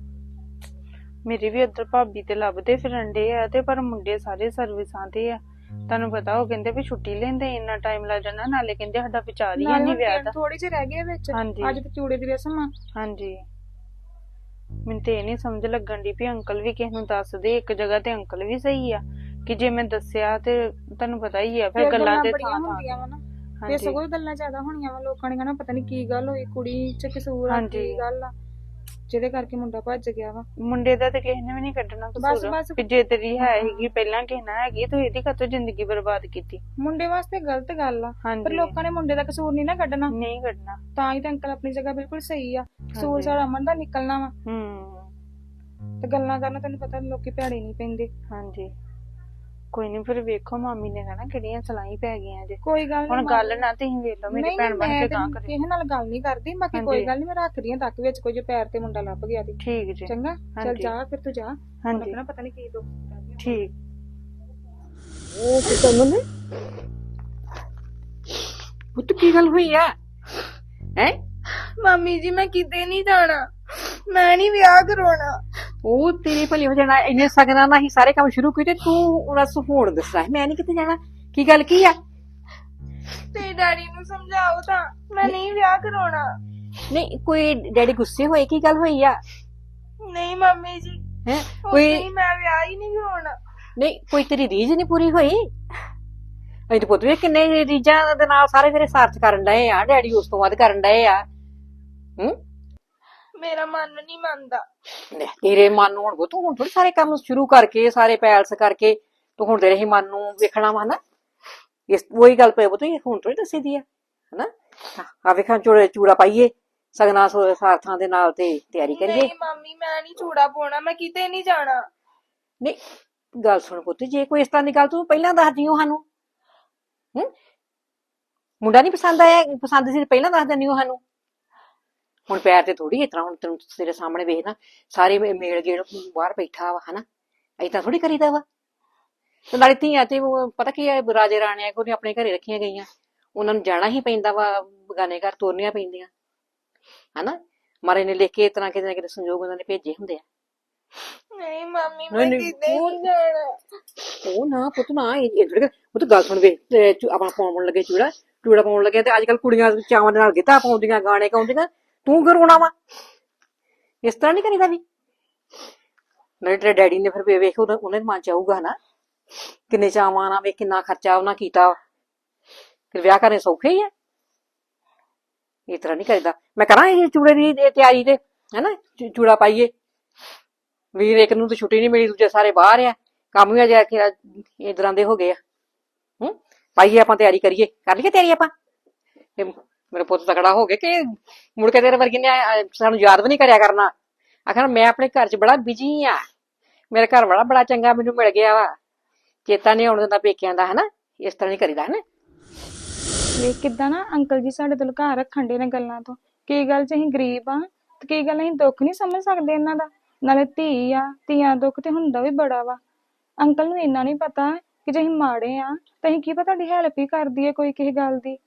ਮੇਰੀ ਵੀ ਉੱਧਰ ਭਾਬੀ ਤੇ ਲੱਭਦੇ ਫਿਰਨ ਡੇ ਆ ਤੇ ਪਰ ਮੁੰਡੇ ਸਾਰੇ ਸਰਵਿਸਾਂ ਤੇ ਆ। ਤੁਹਾਨੂੰ ਪਤਾ ਉਹ ਕਹਿੰਦੇ ਵੀ ਛੁੱਟੀ ਲੈਂਦੇ ਇੰਨਾ ਟਾਈਮ ਲੱਗ ਜਾਣਾ ਨਾਲੇ ਕਹਿੰਦੇ ਸਾਡਾ ਵਿਚਾਰ ਹੀ ਨਹੀਂ ਵਿਆਹ ਦਾ ਥੋੜੀ ਜਿਹੀ ਰਹਿ ਗਈ ਵਿੱਚ। ਅੱਜ ਤੇ ਚੂੜੇ ਦੀ ਰਸਮ ਆ। ਹਾਂਜੀ। ਮੈਨੂੰ ਤੇ ਇਹ ਨਹੀਂ ਸਮਝ ਲੱਗਣ ਦੀ ਵੀ ਅੰਕਲ ਵੀ ਕਿਸ ਨੂੰ ਦੱਸਦੇ ਇੱਕ ਜਗ੍ਹਾ ਤੇ ਅੰਕਲ ਵੀ ਸਹੀ ਆ ਕਿ ਜੇ ਮੈਂ ਦੱਸਿਆ ਤੇ ਤੁਹਾਨੂੰ ਪਤਾ ਹੀ ਆ ਫਿਰ ਗੱਲਾਂ ਦੇ ਬੜੀਆਂ ਥਾਂ ਥਾਂ ਤੇ ਹਾਂਜੀ। ਸਗੋਂ ਗੱਲਾਂ ਜ਼ਿਆਦਾ ਹੋਣੀਆਂ ਵਾ ਲੋਕਾਂ ਨੇ ਕਹਿਣਾ ਪਤਾ ਨਹੀਂ ਕੀ ਗੱਲ ਹੋਈ ਕੁੜੀ ਚ ਕਸੂਰ ਆ। ਕੀ ਗੱਲ ਆ। ਜਿਹਦੇ ਕਰਕੇ ਮੁੰਡਾ ਭੱਜ ਗਿਆ ਵਾ। ਮੁੰਡੇ ਦਾ ਤੇ ਕਿਸੇ ਨੇ ਵੀ ਨਹੀਂ ਕੱਢਣਾ ਬਸ- ਕਸੂਰ। ਬਸ। ਵੀ ਜੇ ਤੇਰੀ ਹੈ ਹੈਗੀ ਪਹਿਲਾਂ ਕਿਸੇ ਨਾਲ ਹੈਗੀ ਤੂੰ ਇਹਦੀ ਕਾਤੋਂ ਜ਼ਿੰਦਗੀ ਬਰਬਾਦ ਕੀਤੀ? ਮੁੰਡੇ ਵਾਸਤੇ ਗਲਤ ਗੱਲ ਆ। ਪਰ ਲੋਕਾਂ ਨੇ ਮੁੰਡੇ ਦਾ ਕਸੂਰ ਨਹੀਂ ਨਾ ਕੱਢਣਾ। ਨਹੀਂ ਕੱਢਣਾ। ਤਾਂ ਹੀ ਤਾਂ ਅੰਕਲ ਆਪਣੀ ਜਗ੍ਹਾ ਬਿਲਕੁਲ ਸਹੀ ਆ। ਕਸੂਰ ਹਾਂਜੀ। ਸਾਡਾ ਅਮਨ ਦਾ ਨਿਕਲਣਾ ਵਾ। ਹੂੰ। ਤੇ ਗੱਲਾਂ ਕਰਨਾ ਤੈਨੂੰ ਪਤਾ ਲੋਕੀ ਭੈੜੇ ਨਹੀਂ ਪੈਂਦੇ। ਹਾਂਜੀ। ਕੋਈ ਨਹੀਂ ਫਿਰ ਵੇਖੋ ਮਾਮੀ ਨੇ ਕਹਣਾ ਕਿਹੜੀਆਂ ਸਲਾਈ ਪੈ ਗਈਆਂ ਜੇ। ਕੋਈ ਗੱਲ ਹੁਣ ਗੱਲ ਨਾ ਤੁਸੀਂ ਵੇਖ ਲਓ ਮੇਰੀ ਭੈਣ ਬਣ ਕੇ ਤੇ ਗਾਂ ਕਰੇ। ਕਿਸੇ ਨਾਲ ਗੱਲ ਨਹੀਂ ਕਰਦੀ ਬਾਕੀ। ਕੋਈ ਗੱਲ ਨਹੀਂ ਮੈਂ ਰੱਖਦੀ ਆ ਤੱਕ ਵਿੱਚ ਕੋਈ ਜੇ ਪੈਰ ਤੇ ਮੁੰਡਾ ਲੱਭ ਗਿਆ ਤੇ। ਠੀਕ ਜੀ। ਚੰਗਾ ਚੱਲ। ਜਾ ਫਿਰ ਤੂੰ ਜਾ। ਹਾਂਜੀ। ਆਪਣਾ ਪਤਾ ਨਹੀਂ ਕੀ ਦੁੱਖ ਠੀਕ। ਉਹ ਕੀ ਕਰਨ ਨੇ? ਪੁੱਤ ਕੀ ਗੱਲ ਹੋਈ ਆ? ਹੈ? ਮੰਮੀ ਜੀ ਮੈਂ ਕਿਤੇ ਨਹੀਂ ਜਾਣਾ। ਮੈਂ ਨਹੀਂ ਵਿਆਹ ਕਰਾਉਣਾ। ਉਹ ਤੇਰੇ ਭਲੀ ਹੋ ਜਾਣਾ ਇੰਨੇ ਸਗਨਾਂ ਨਾਲ ਹੀ ਸਾਰੇ ਕੰਮ ਸ਼ੁਰੂ ਕੀਤੇ ਤੂੰ ਉਹਨਾਂ ਨੂੰ ਹੁਣ ਦੱਸਣਾ ਮੈਂ ਨਹੀਂ ਕਿਤੇ ਜਾਣਾ। ਕੀ ਗੱਲ ਕੀ ਆ? ਤੇ ਡੈਡੀ ਨੂੰ ਸਮਝਾਓ ਤਾਂ ਮੈਂ ਨਹੀਂ ਵਿਆਹ ਕਰਾਉਣਾ। ਨਹੀਂ ਕੋਈ ਡੈਡੀ ਗੁੱਸੇ ਹੋਏ ਕੀ ਗੱਲ ਹੋਈ ਆ? ਨਹੀਂ ਮੰਮੀ ਜੀ। ਹੈ? ਕੋਈ ਕੋਈ ਮੈਂ ਵਿਆਹ ਹੀ ਨਹੀਂ ਕਰਾਉਣਾ। ਨਹੀਂ ਕੋਈ ਤੇਰੀ ਰੀਝ ਨਹੀਂ ਪੂਰੀ ਹੋਈ? ਅਜੇ ਤੇ ਪੁੱਤ ਵੀ ਕਿੰਨੇ ਰੀਝਾਂ ਦੇ ਨਾਲ ਸਾਰੇ ਤੇਰੇ ਸਾਥ ਕਰਨ ਡਏ ਆ ਡੈਡੀ ਉਸ ਤੋਂ ਬਾਅਦ ਕਰਨ ਡਏ ਆ। ਹੂੰ? ਮੇਰਾ ਮਨ ਨਹੀਂ ਮੰਨਦਾ। ਲੈ, ਤੇਰੇ ਮਨ ਨੂੰ ਹੁਣ ਤੂੰ ਹੁਣ ਥੋੜੀ ਸਾਰੇ ਕੰਮ ਸ਼ੁਰੂ ਕਰਕੇ ਸਾਰੇ ਪੈਲਸ ਕਰਕੇ ਤੂੰ ਹੁਣ ਤੇਰੇ ਹੀ ਮਨ ਨੂੰ ਵੇਖਣਾ ਵਾ ਨਾ। ਇਸ ਉਹੀ ਗੱਲ ਪਏ ਬਤੂ ਹੁਣ ਥੋੜੀ ਦੱਸੀ ਦੀ ਆ ਹਨਾ? ਆ ਵੇਖਾਂ ਚੂੜੇ ਚੂੜਾ ਪਾਈਏ ਸਗਨਾ ਸੋ ਸਾਰਥਾਂ ਦੇ ਨਾਲ ਤੇ ਤਿਆਰੀ ਕਰੀਏ। ਨਹੀਂ ਮੰਮੀ ਮੈਂ ਨਹੀਂ ਚੂੜਾ ਪਾਉਣਾ ਮੈਂ ਕਿਤੇ ਨਹੀਂ ਜਾਣਾ। ਨਹੀਂ ਗੱਲ ਸੁਣ ਪੁੱਤ ਜੇ ਕੋਈ ਇਸ ਤਰ੍ਹਾਂ ਦੀ ਗੱਲ ਤੂੰ ਪਹਿਲਾਂ ਦੱਸ ਦਿਓ ਸਾਨੂੰ। ਹੂੰ? ਮੁੰਡਾ ਨਹੀਂ ਪਸੰਦ ਆਇਆ ਪਸੰਦ ਸੀ ਤਾਂ ਪਹਿਲਾਂ ਦੱਸ ਦਿੰਦੀ ਹੋ ਸਾਨੂੰ। ਹੁਣ ਪੈਰ ਤੇ ਥੋੜੀ ਇਸ ਤਰ੍ਹਾਂ ਹੁਣ ਤੈਨੂੰ ਤੇਰੇ ਸਾਹਮਣੇ ਵੇਖ ਨਾ ਸਾਰੇ ਮੇਲ ਗੇੜ ਬਾਹਰ ਬੈਠਾ ਵਾ ਹਨਾ? ਏਦਾਂ ਥੋੜੀ ਕਰੀਦਾ ਵਾ। ਤੇ ਨਾਲੇ ਧੀਆਂ ਤੇ ਉਹ ਪਤਾ ਕੀ ਹੈ ਰਾਜੇ ਰਾਣਿਆਂ ਕੋਲ ਆਪਣੇ ਘਰੇ ਰੱਖੀਆਂ ਗਈਆਂ। ਉਹਨਾਂ ਨੂੰ ਜਾਣਾ ਹੀ ਪੈਂਦਾ ਵਾ ਬਗਾਨੇ ਘਰ ਤੋਰਨੀਆਂ ਪੈਂਦੀਆਂ। ਹਨਾ? ਮਾਰੇ ਨੇ ਲਿਖ ਕੇ ਤਰ੍ਹਾਂ ਕਿਤੇ ਨਾ ਕਿਤੇ ਸੰਜੋਗ ਉਹਨਾਂ ਨੇ ਭੇਜੇ ਹੁੰਦੇ ਆ। ਨਹੀਂ ਮੰਮੀ ਮੈਂ ਨਹੀਂ, ਕਿਤੇ ਜਾਣਾ? ਉਹ ਨਾ ਪੁੱਤ ਨਾ ਇਹ ਥੋੜੀ ਉਹ ਤਾਂ ਗੱਲ ਸੁਣ ਵੇ ਆਪਣਾ ਪਾਉਣ ਲੱਗੇ ਚੂੜਾ ਚੂੜਾ ਪਾਉਣ ਲੱਗੇ ਤੇ ਅੱਜ ਕੱਲ ਕੁੜੀਆਂ ਚਾਵਾਂ ਦੇ ਨਾਲ ਗਿੱਧਾ ਪਾਉਂਦੀਆਂ ਗਾਣੇ ਗਾਉਂਦੀਆਂ। ਤੂੰ ਕਿਉਂ ਰੋਣਾ ਵਾ? ਇਸ ਤਰ੍ਹਾਂ ਨਹੀਂ ਕਰੀਦਾ ਵੀ ਨਹੀਂ ਤੇਰੇ ਡੈਡੀ ਨੇ ਫਿਰ ਵੇਖ ਉਹਨੇ ਮਨ ਚ ਆਊਗਾ ਨਾ, ਕਿੰਨੇ ਚਾਵਾਂ ਨਾਲ ਵੇ, ਕਿੰਨਾ ਖਰਚਾ ਉਹਨਾਂ ਕੀਤਾ ਫਿਰ ਵਿਆਹ ਕਰਨੇ ਸੌਖੇ ਹੀ ਆ। ਇਸ ਤਰ੍ਹਾਂ ਨਹੀਂ ਕਰੀਦਾ। ਮੈਂ ਕਰਾਂ ਇਹ ਚੂੜੇ ਦੀ ਤਿਆਰੀ ਤੇ, ਹੈਨਾ? ਚੂੜਾ ਪਾਈਏ। ਵੀਰ ਇੱਕ ਨੂੰ ਤਾਂ ਛੁੱਟੀ ਨਹੀਂ ਮਿਲੀ, ਦੂਜੇ ਸਾਰੇ ਬਾਹਰ ਆ। ਕੰਮ ਵੀ ਅਜੇ ਕਿ ਦੇ ਹੋ ਗਏ ਆ। ਹੂੰ? ਪਾਈਏ ਆਪਾਂ, ਤਿਆਰੀ ਕਰੀਏ। ਕਰ ਲਈਏ ਤਿਆਰੀ ਆਪਾਂ? ਮੇਰੇ ਪੁੱਤ ਤਕੜਾ ਹੋ ਗਿਆ ਕਿ ਮੁੜ ਕੇ ਤੇਰੇ ਵਰਗੀ ਨੇ ਅਹ, ਸਾਨੂੰ ਯਾਦ ਵੀ ਨਹੀਂ ਕਰਿਆ ਕਰਨਾ। ਆਖਰ ਮੈਂ ਆਪਣੇ ਘਰ 'ਚ ਬੜਾ ਬਿਜ਼ੀ ਆ। ਮੇਰੇ ਘਰ ਵਾਲਾ ਬੜਾ ਚੰਗਾ ਮੈਨੂੰ ਮਿਲ ਗਿਆ ਵਾ। ਚੇਤਾ ਨਹੀਂ ਆਉਣ ਦਿੰਦਾ ਪੇਕਿਆਂ ਦਾ ਹਨਾ? ਇਸ ਤਰ੍ਹਾਂ ਨਹੀਂ ਕਰੀਦਾ ਹਨਾ? ਵੇਖ ਕਿੱਦਾਂ ਨਾ ਅੰਕਲ ਜੀ ਸਾਡੇ ਤੋਂ ਲੁਕਾ ਰੱਖਣ ਦੇ ਨੇ ਗੱਲਾਂ ਤੋਂ। ਕੀ ਗੱਲ ਚ ਅਸੀਂ ਗਰੀਬ ਆ ਤੇ ਕੀ ਗੱਲ ਅਸੀਂ ਦੁੱਖ ਨਹੀਂ ਸਮਝ ਸਕਦੇ ਇਹਨਾਂ ਦਾ? ਨਾਲੇ ਧੀ ਆ ਧੀਆਂ ਦੁੱਖ ਤੇ ਹੁੰਦਾ ਵੀ ਬੜਾ ਵਾ। ਅੰਕਲ ਨੂੰ ਇੰਨਾ ਨਹੀਂ ਪਤਾ ਕਿ ਜੇ ਅਸੀਂ ਮਾੜੇ ਆ ਤਾਂ ਅਸੀਂ ਕੀ ਪਤਾ ਤੁਹਾਡੀ ਹੈਲਪ ਹੀ ਕਰਦੀ ਹੈ ਕੋਈ ਕਿਸੇ ਗੱਲ ਦੀ।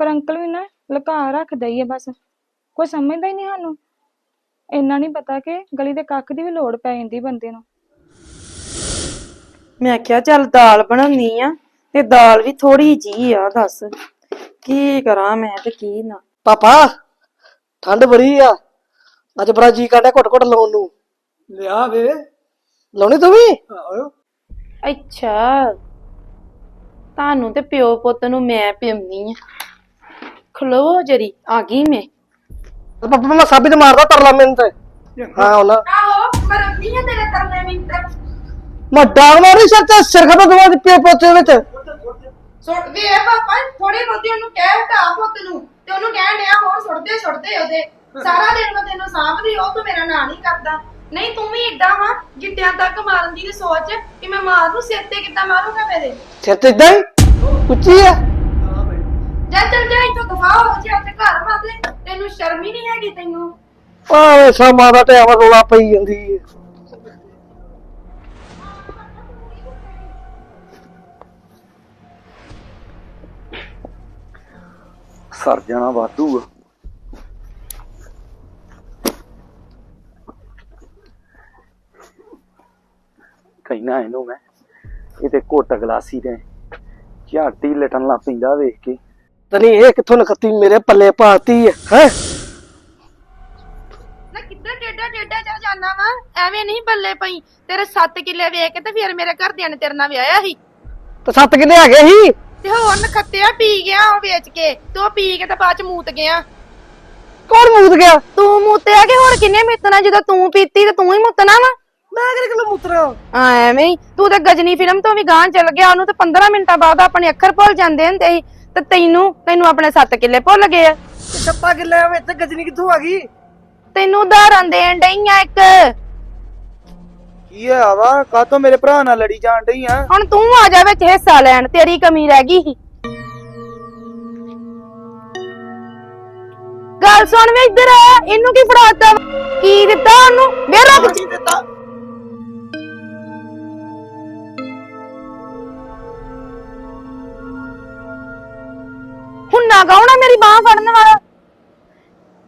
ਪਰ ਅੰਕਲ ਵੀ ਨਾ ਲੁਕਾ ਰੱਖਦਾ ਹੀ ਹੈ ਬਸ। ਕੋਈ ਸਮਝਦਾ ਹੀ ਨਹੀਂ ਸਾਨੂੰ। ਇੰਨਾ ਨਹੀਂ ਪਤਾ ਕਿ ਗਲੀ ਦੇ ਕੱਖ ਦੀ ਵੀ ਲੋੜ ਪੈ ਜਾਂਦੀ ਬੰਦੇ ਨੂੰ। ਮੈਂ ਕਿਹਾ ਚੱਲ ਦਾਲ ਬਣਾਉਣੀ ਆ ਤੇ ਦਾਲ ਵੀ ਥੋੜੀ ਜੀ ਆ ਦੱਸ। ਕੀ ਕਰਾਂ ਮੈਂ ਤੇ ਕੀ ਨਾ। ਪਾਪਾ ਠੰਡ ਬੜੀ ਆ। ਅੱਜ ਬੜਾ ਜੀ ਕਰਦਾ ਘੁੱਟ ਘੁੱਟ ਲਾਉਣ ਨੂੰ। ਲਿਆ ਵੇ। ਲਾਉਣੀ ਤੂੰ ਵੀ? ਆਇਓ ਅੱਛਾ। ਤੁਹਾਨੂੰ ਤੇ ਪਿਓ ਪੁੱਤ ਨੂੰ ਮੈਂ ਪਿਉਣੀ ਆ। ਖਲੋ ਜਰੀ ਆ ਗਈ ਮੈਂ। ਪਾਪਾ ਮੈਂ ਸਾਬਿਤ ਮਾਰਦਾ ਤਰਲਾ ਮੈਨੂੰ ਤੇ। ਹਾਂ ਆਹੋ ਤੇਰੇ ਤਰਲੇ ਮਿੰਟ ਮੈਂ ਡਾਂਗ ਮਾਰੀ ਸਿਰ ਤੇ ਸਿਰ ਖਪਾ ਦਵਾ ਦੇ ਪਿਓ ਪੋਤੇ ਵਿੱਚ। ਸੁੱਟ ਦੇ ਪਾਪਾ ਥੋੜੀ ਬਹੁਤੀ ਉਹਨੂੰ ਕਹਿ ਹਟਾ ਪੁੱਤ ਨੂੰ ਤੇ ਉਹਨੂੰ ਕਹਿਣ ਡਿਆ ਹੋਰ ਸੁੱਟਦੇ ਸੁੱਟਦੇ ਉਹਦੇ। ਸਾਰਾ ਦਿਨ ਮੈਂ ਤੈਨੂੰ ਸਾਂਭਦੀ ਉਹ ਤੂੰ ਮੇਰਾ ਨਾਂ ਨਹੀਂ ਕਰਦਾ। ਨਹੀਂ ਤੂੰ ਵੀ ਏਡਾ ਵਾ ਗਿੱਟਿਆਂ ਤੱਕ ਮਾਰਨ ਦੀ ਸੋਚ ਕਿ ਮੈਂ ਮਾਰ ਨੂੰ ਸਿਰ ਤੇ ਕਿੱਦਾਂ ਮਾਰੂੰਗਾ ਮੇਰੇ? ਸਿਰ ਤੇ ਇਦਾਂ ਹੀ? ਉੱਚੀ ਆ। ਜਾ ਚੱਲ ਜਾ ਇੱਥੋਂ ਦਫਾ ਹੋ ਜਾ ਤੇ ਘਰ ਮਾਤੇ ਤੈਨੂੰ ਸ਼ਰਮ ਹੀ ਨਹੀਂ ਹੈਗੀ ਤੈਨੂੰ? ਆਵੇ ਸਮਾਂ ਦਾ ਟਾਈਮ ਰੋਲਾ ਪਈ ਜਾਂਦੀ ਹੈ ਸਰ ਜਾਣਾ ਵਾਧੂ ਆ। ਕਹਿਣਾ ਇਹਨੂੰ ਮੈਂ ਇਹ ਤੇ ਘੁੱਟ ਗਲਾਸੀ ਦੇ ਝਾਟੀ ਲਟਣ ਲੱਗ ਪੈਂਦਾ ਵੇਖ ਕੇ। ਤਨੀ ਇਹ ਕਿੱਥੋਂ ਨਖੱਤੀ ਮੇਰੇ ਪੱਲੇ ਪਾਤੀ ਹੈ ਹੈ? ਨਾ ਕਿੱਧਰ ਡੇਡਾ ਡੇਡਾ ਜਾ ਜਾਣਾ ਵਾ? ਐਵੇਂ ਨਹੀਂ ਬੱਲੇ ਪਈ। ਤੇਰੇ 7 ਕਿੱਲੇ ਵੇਖ ਕੇ ਤੇ ਫਿਰ ਮੇਰੇ ਘਰਦਿਆਂ ਨੇ ਤੇਰੇ ਨਾਲ ਵਿਆਹਿਆ ਸੀ। ਤੇ ਸੱਤ ਕਿੰਨੇ ਹੈਗੇ ਸੀ? ਤੇ ਹੋਰ ਨਖੱਤਿਆ ਪੀ ਗਿਆ ਉਹ ਵੇਚ ਕੇ। ਤੇ ਪੀ ਕੇ ਤੇ ਬਾਅਦ ਚ ਮੂਤ ਗਿਆ। ਕੌਣ ਮੂਤ ਗਿਆ? ਤੂੰ ਮੂਤਿਆ ਕਿ ਹੋਰ ਕਿੰਨੇ ਮੀਤਣਾ? ਜਦੋਂ ਤੂੰ ਪੀਤੀ ਤੇ ਤੂੰ ਹੀ ਮੁੱਤਣਾ ਵਾ। ਮੈਂ ਕਿਹੜੇ ਕਿਲੋ ਮੂਤਰਾ ਆ ਐਵੇਂ ਹੀ। ਤੂੰ ਤੇ ਗਜਨੀ ਫਿਲਮ ਤੋਂ ਵੀ ਗਾਂ ਚੱਲ ਗਿਆ। ਉਹਨੂੰ ਤੇ 15 ਮਿੰਟਾਂ ਬਾਅਦ ਆਪਣੇ ਅੱਖਰ ਭੁੱਲ ਜਾਂਦੇ ਹੁੰਦੇ ਸੀ। ਤੇ ਤੈਨੂੰ ਤੈਨੂੰ ਆਪਣੇ 7 ਕਿੱਲੇ ਭੁੱਲ ਗਏ ਆ। ਸੱਤਾ ਕਿੱਲੇ ਵਿੱਚ ਗਜਨੀ ਕਿੱਥੋਂ ਆ ਗਈ? ਤੈਨੂੰ ਉਦਾਹਰਨ ਦੇਣ ਡਈਆਂ ਇੱਕ। ਕੀ ਆ ਵਾ? ਕਾਤੋਂ ਮੇਰੇ ਭਰਾ ਨਾਲ ਲੜੀ ਜਾਣ ਡਈ ਆ? ਹੁਣ ਤੂੰ ਆ ਜਾ ਵਿੱਚ ਹਿੱਸਾ ਲੈਣ ਤੇਰੀ ਕਮੀ ਰਹਿ ਗਈ ਸੀ। ਗੱਲ ਸੁਣ ਵੇ ਇੱਧਰ ਆ ਇਹਨੂੰ ਕੀ ਫੜਾਤਾ? ਕੀ ਦਿੱਤਾ ਉਹਨੂੰ? ਰੁਕ ਕੀ ਦਿੱਤਾ? ਹੁਣ ਨਾ ਗਾਉਣਾ ਮੇਰੀ ਬਾਹ ਫੜਨ ਵਾਲਾ।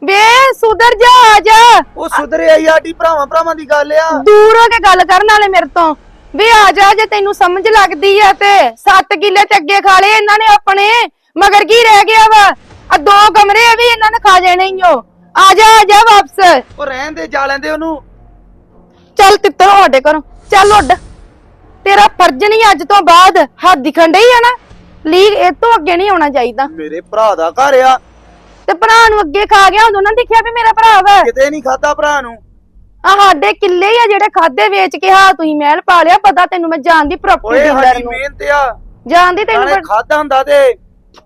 ਵੇ ਸੁਧਰ ਜਾ ਆ ਜਾ ਉਹ ਸੁਧਰੇ ਆਈ ਸਾਡੀ ਭਰਾਵਾਂ ਭਰਾਵਾਂ ਦੀ ਗੱਲ ਆ। ਦੂਰ ਹੋ ਕੇ ਗੱਲ ਕਰਨ ਵਾਲੇ ਮੇਰੇ ਤੋਂ। ਵੇ ਆ ਜਾ ਜੇ ਤੈਨੂੰ ਸਮਝ ਲੱਗਦੀ ਆ ਤੇ। 7 ਕਿੱਲੇ ਤੇ ਅੱਗੇ ਖਾ ਲਏ ਇਹਨਾਂ ਨੇ ਆਪਣੇ। ਮਗਰ ਕੀ ਰਹਿ ਗਿਆ ਵਾ? ਆ ਦੋ ਕਮਰੇ ਵੀ ਇਹਨਾਂ ਨੇ ਖਾ ਜਾਣੇ ਈ ਓ। ਆ ਜਾ ਆ ਜਾ ਵਾਪਸ। ਉਹ ਰਹਿਣ ਦੇ ਜਾ ਲੈਂਦੇ ਉਹਨੂੰ। ਚੱਲ ਤਿੱਤਰ ਸਾਡੇ ਘਰੋਂ। ਚੱਲ ਉੱਡ। ਤੇਰਾ ਫਰਜ਼ ਨਹੀਂ ਅੱਜ ਤੋਂ ਬਾਅਦ। ਹੱਥ ਦਿਖਣ ਡਈ ਆ ਨਾ। ਲੀਗ ਇਹ ਤੋਂ ਅੱਗੇ ਨਹੀਂ ਆਉਣਾ ਚਾਹੀਦਾ। ਮੇਰੇ ਭਰਾ ਦਾ ਘਰ ਆ। ਤੇ ਭਰਾ ਨੂੰ ਅੱਗੇ ਖਾ ਗਿਆ ਉਦੋਂ ਨਾ ਦਿਖਿਆ ਵੀ ਮੇਰਾ ਭਰਾ ਵਾ। ਕਿਤੇ ਨਹੀਂ ਖਾਦਾ ਭਰਾ ਨੂੰ? ਆ ਸਾਡੇ ਕਿੱਲੇ ਹੀ ਆ ਜਿਹੜੇ ਖਾਦੇ ਵੇਚ ਕੇ ਹਾਂ ਤੁਸੀਂ ਮਹਿਲ ਪਾ ਲਿਆ ਪਤਾ ਤੈਨੂੰ ਮੈਂ ਜਾਣਦੀ ਪ੍ਰਾਪਰਟੀ ਓਏ ਡੀਲਰ ਸਾਡੀ ਨੂੰ। ਮਿਹਨਤ ਆ। ਜਾਣਦੀ ਤੈਨੂੰ ਨਾਲੇ ਵੱਡ- ਖਾਦਾ ਹੁੰਦਾ ਤੇ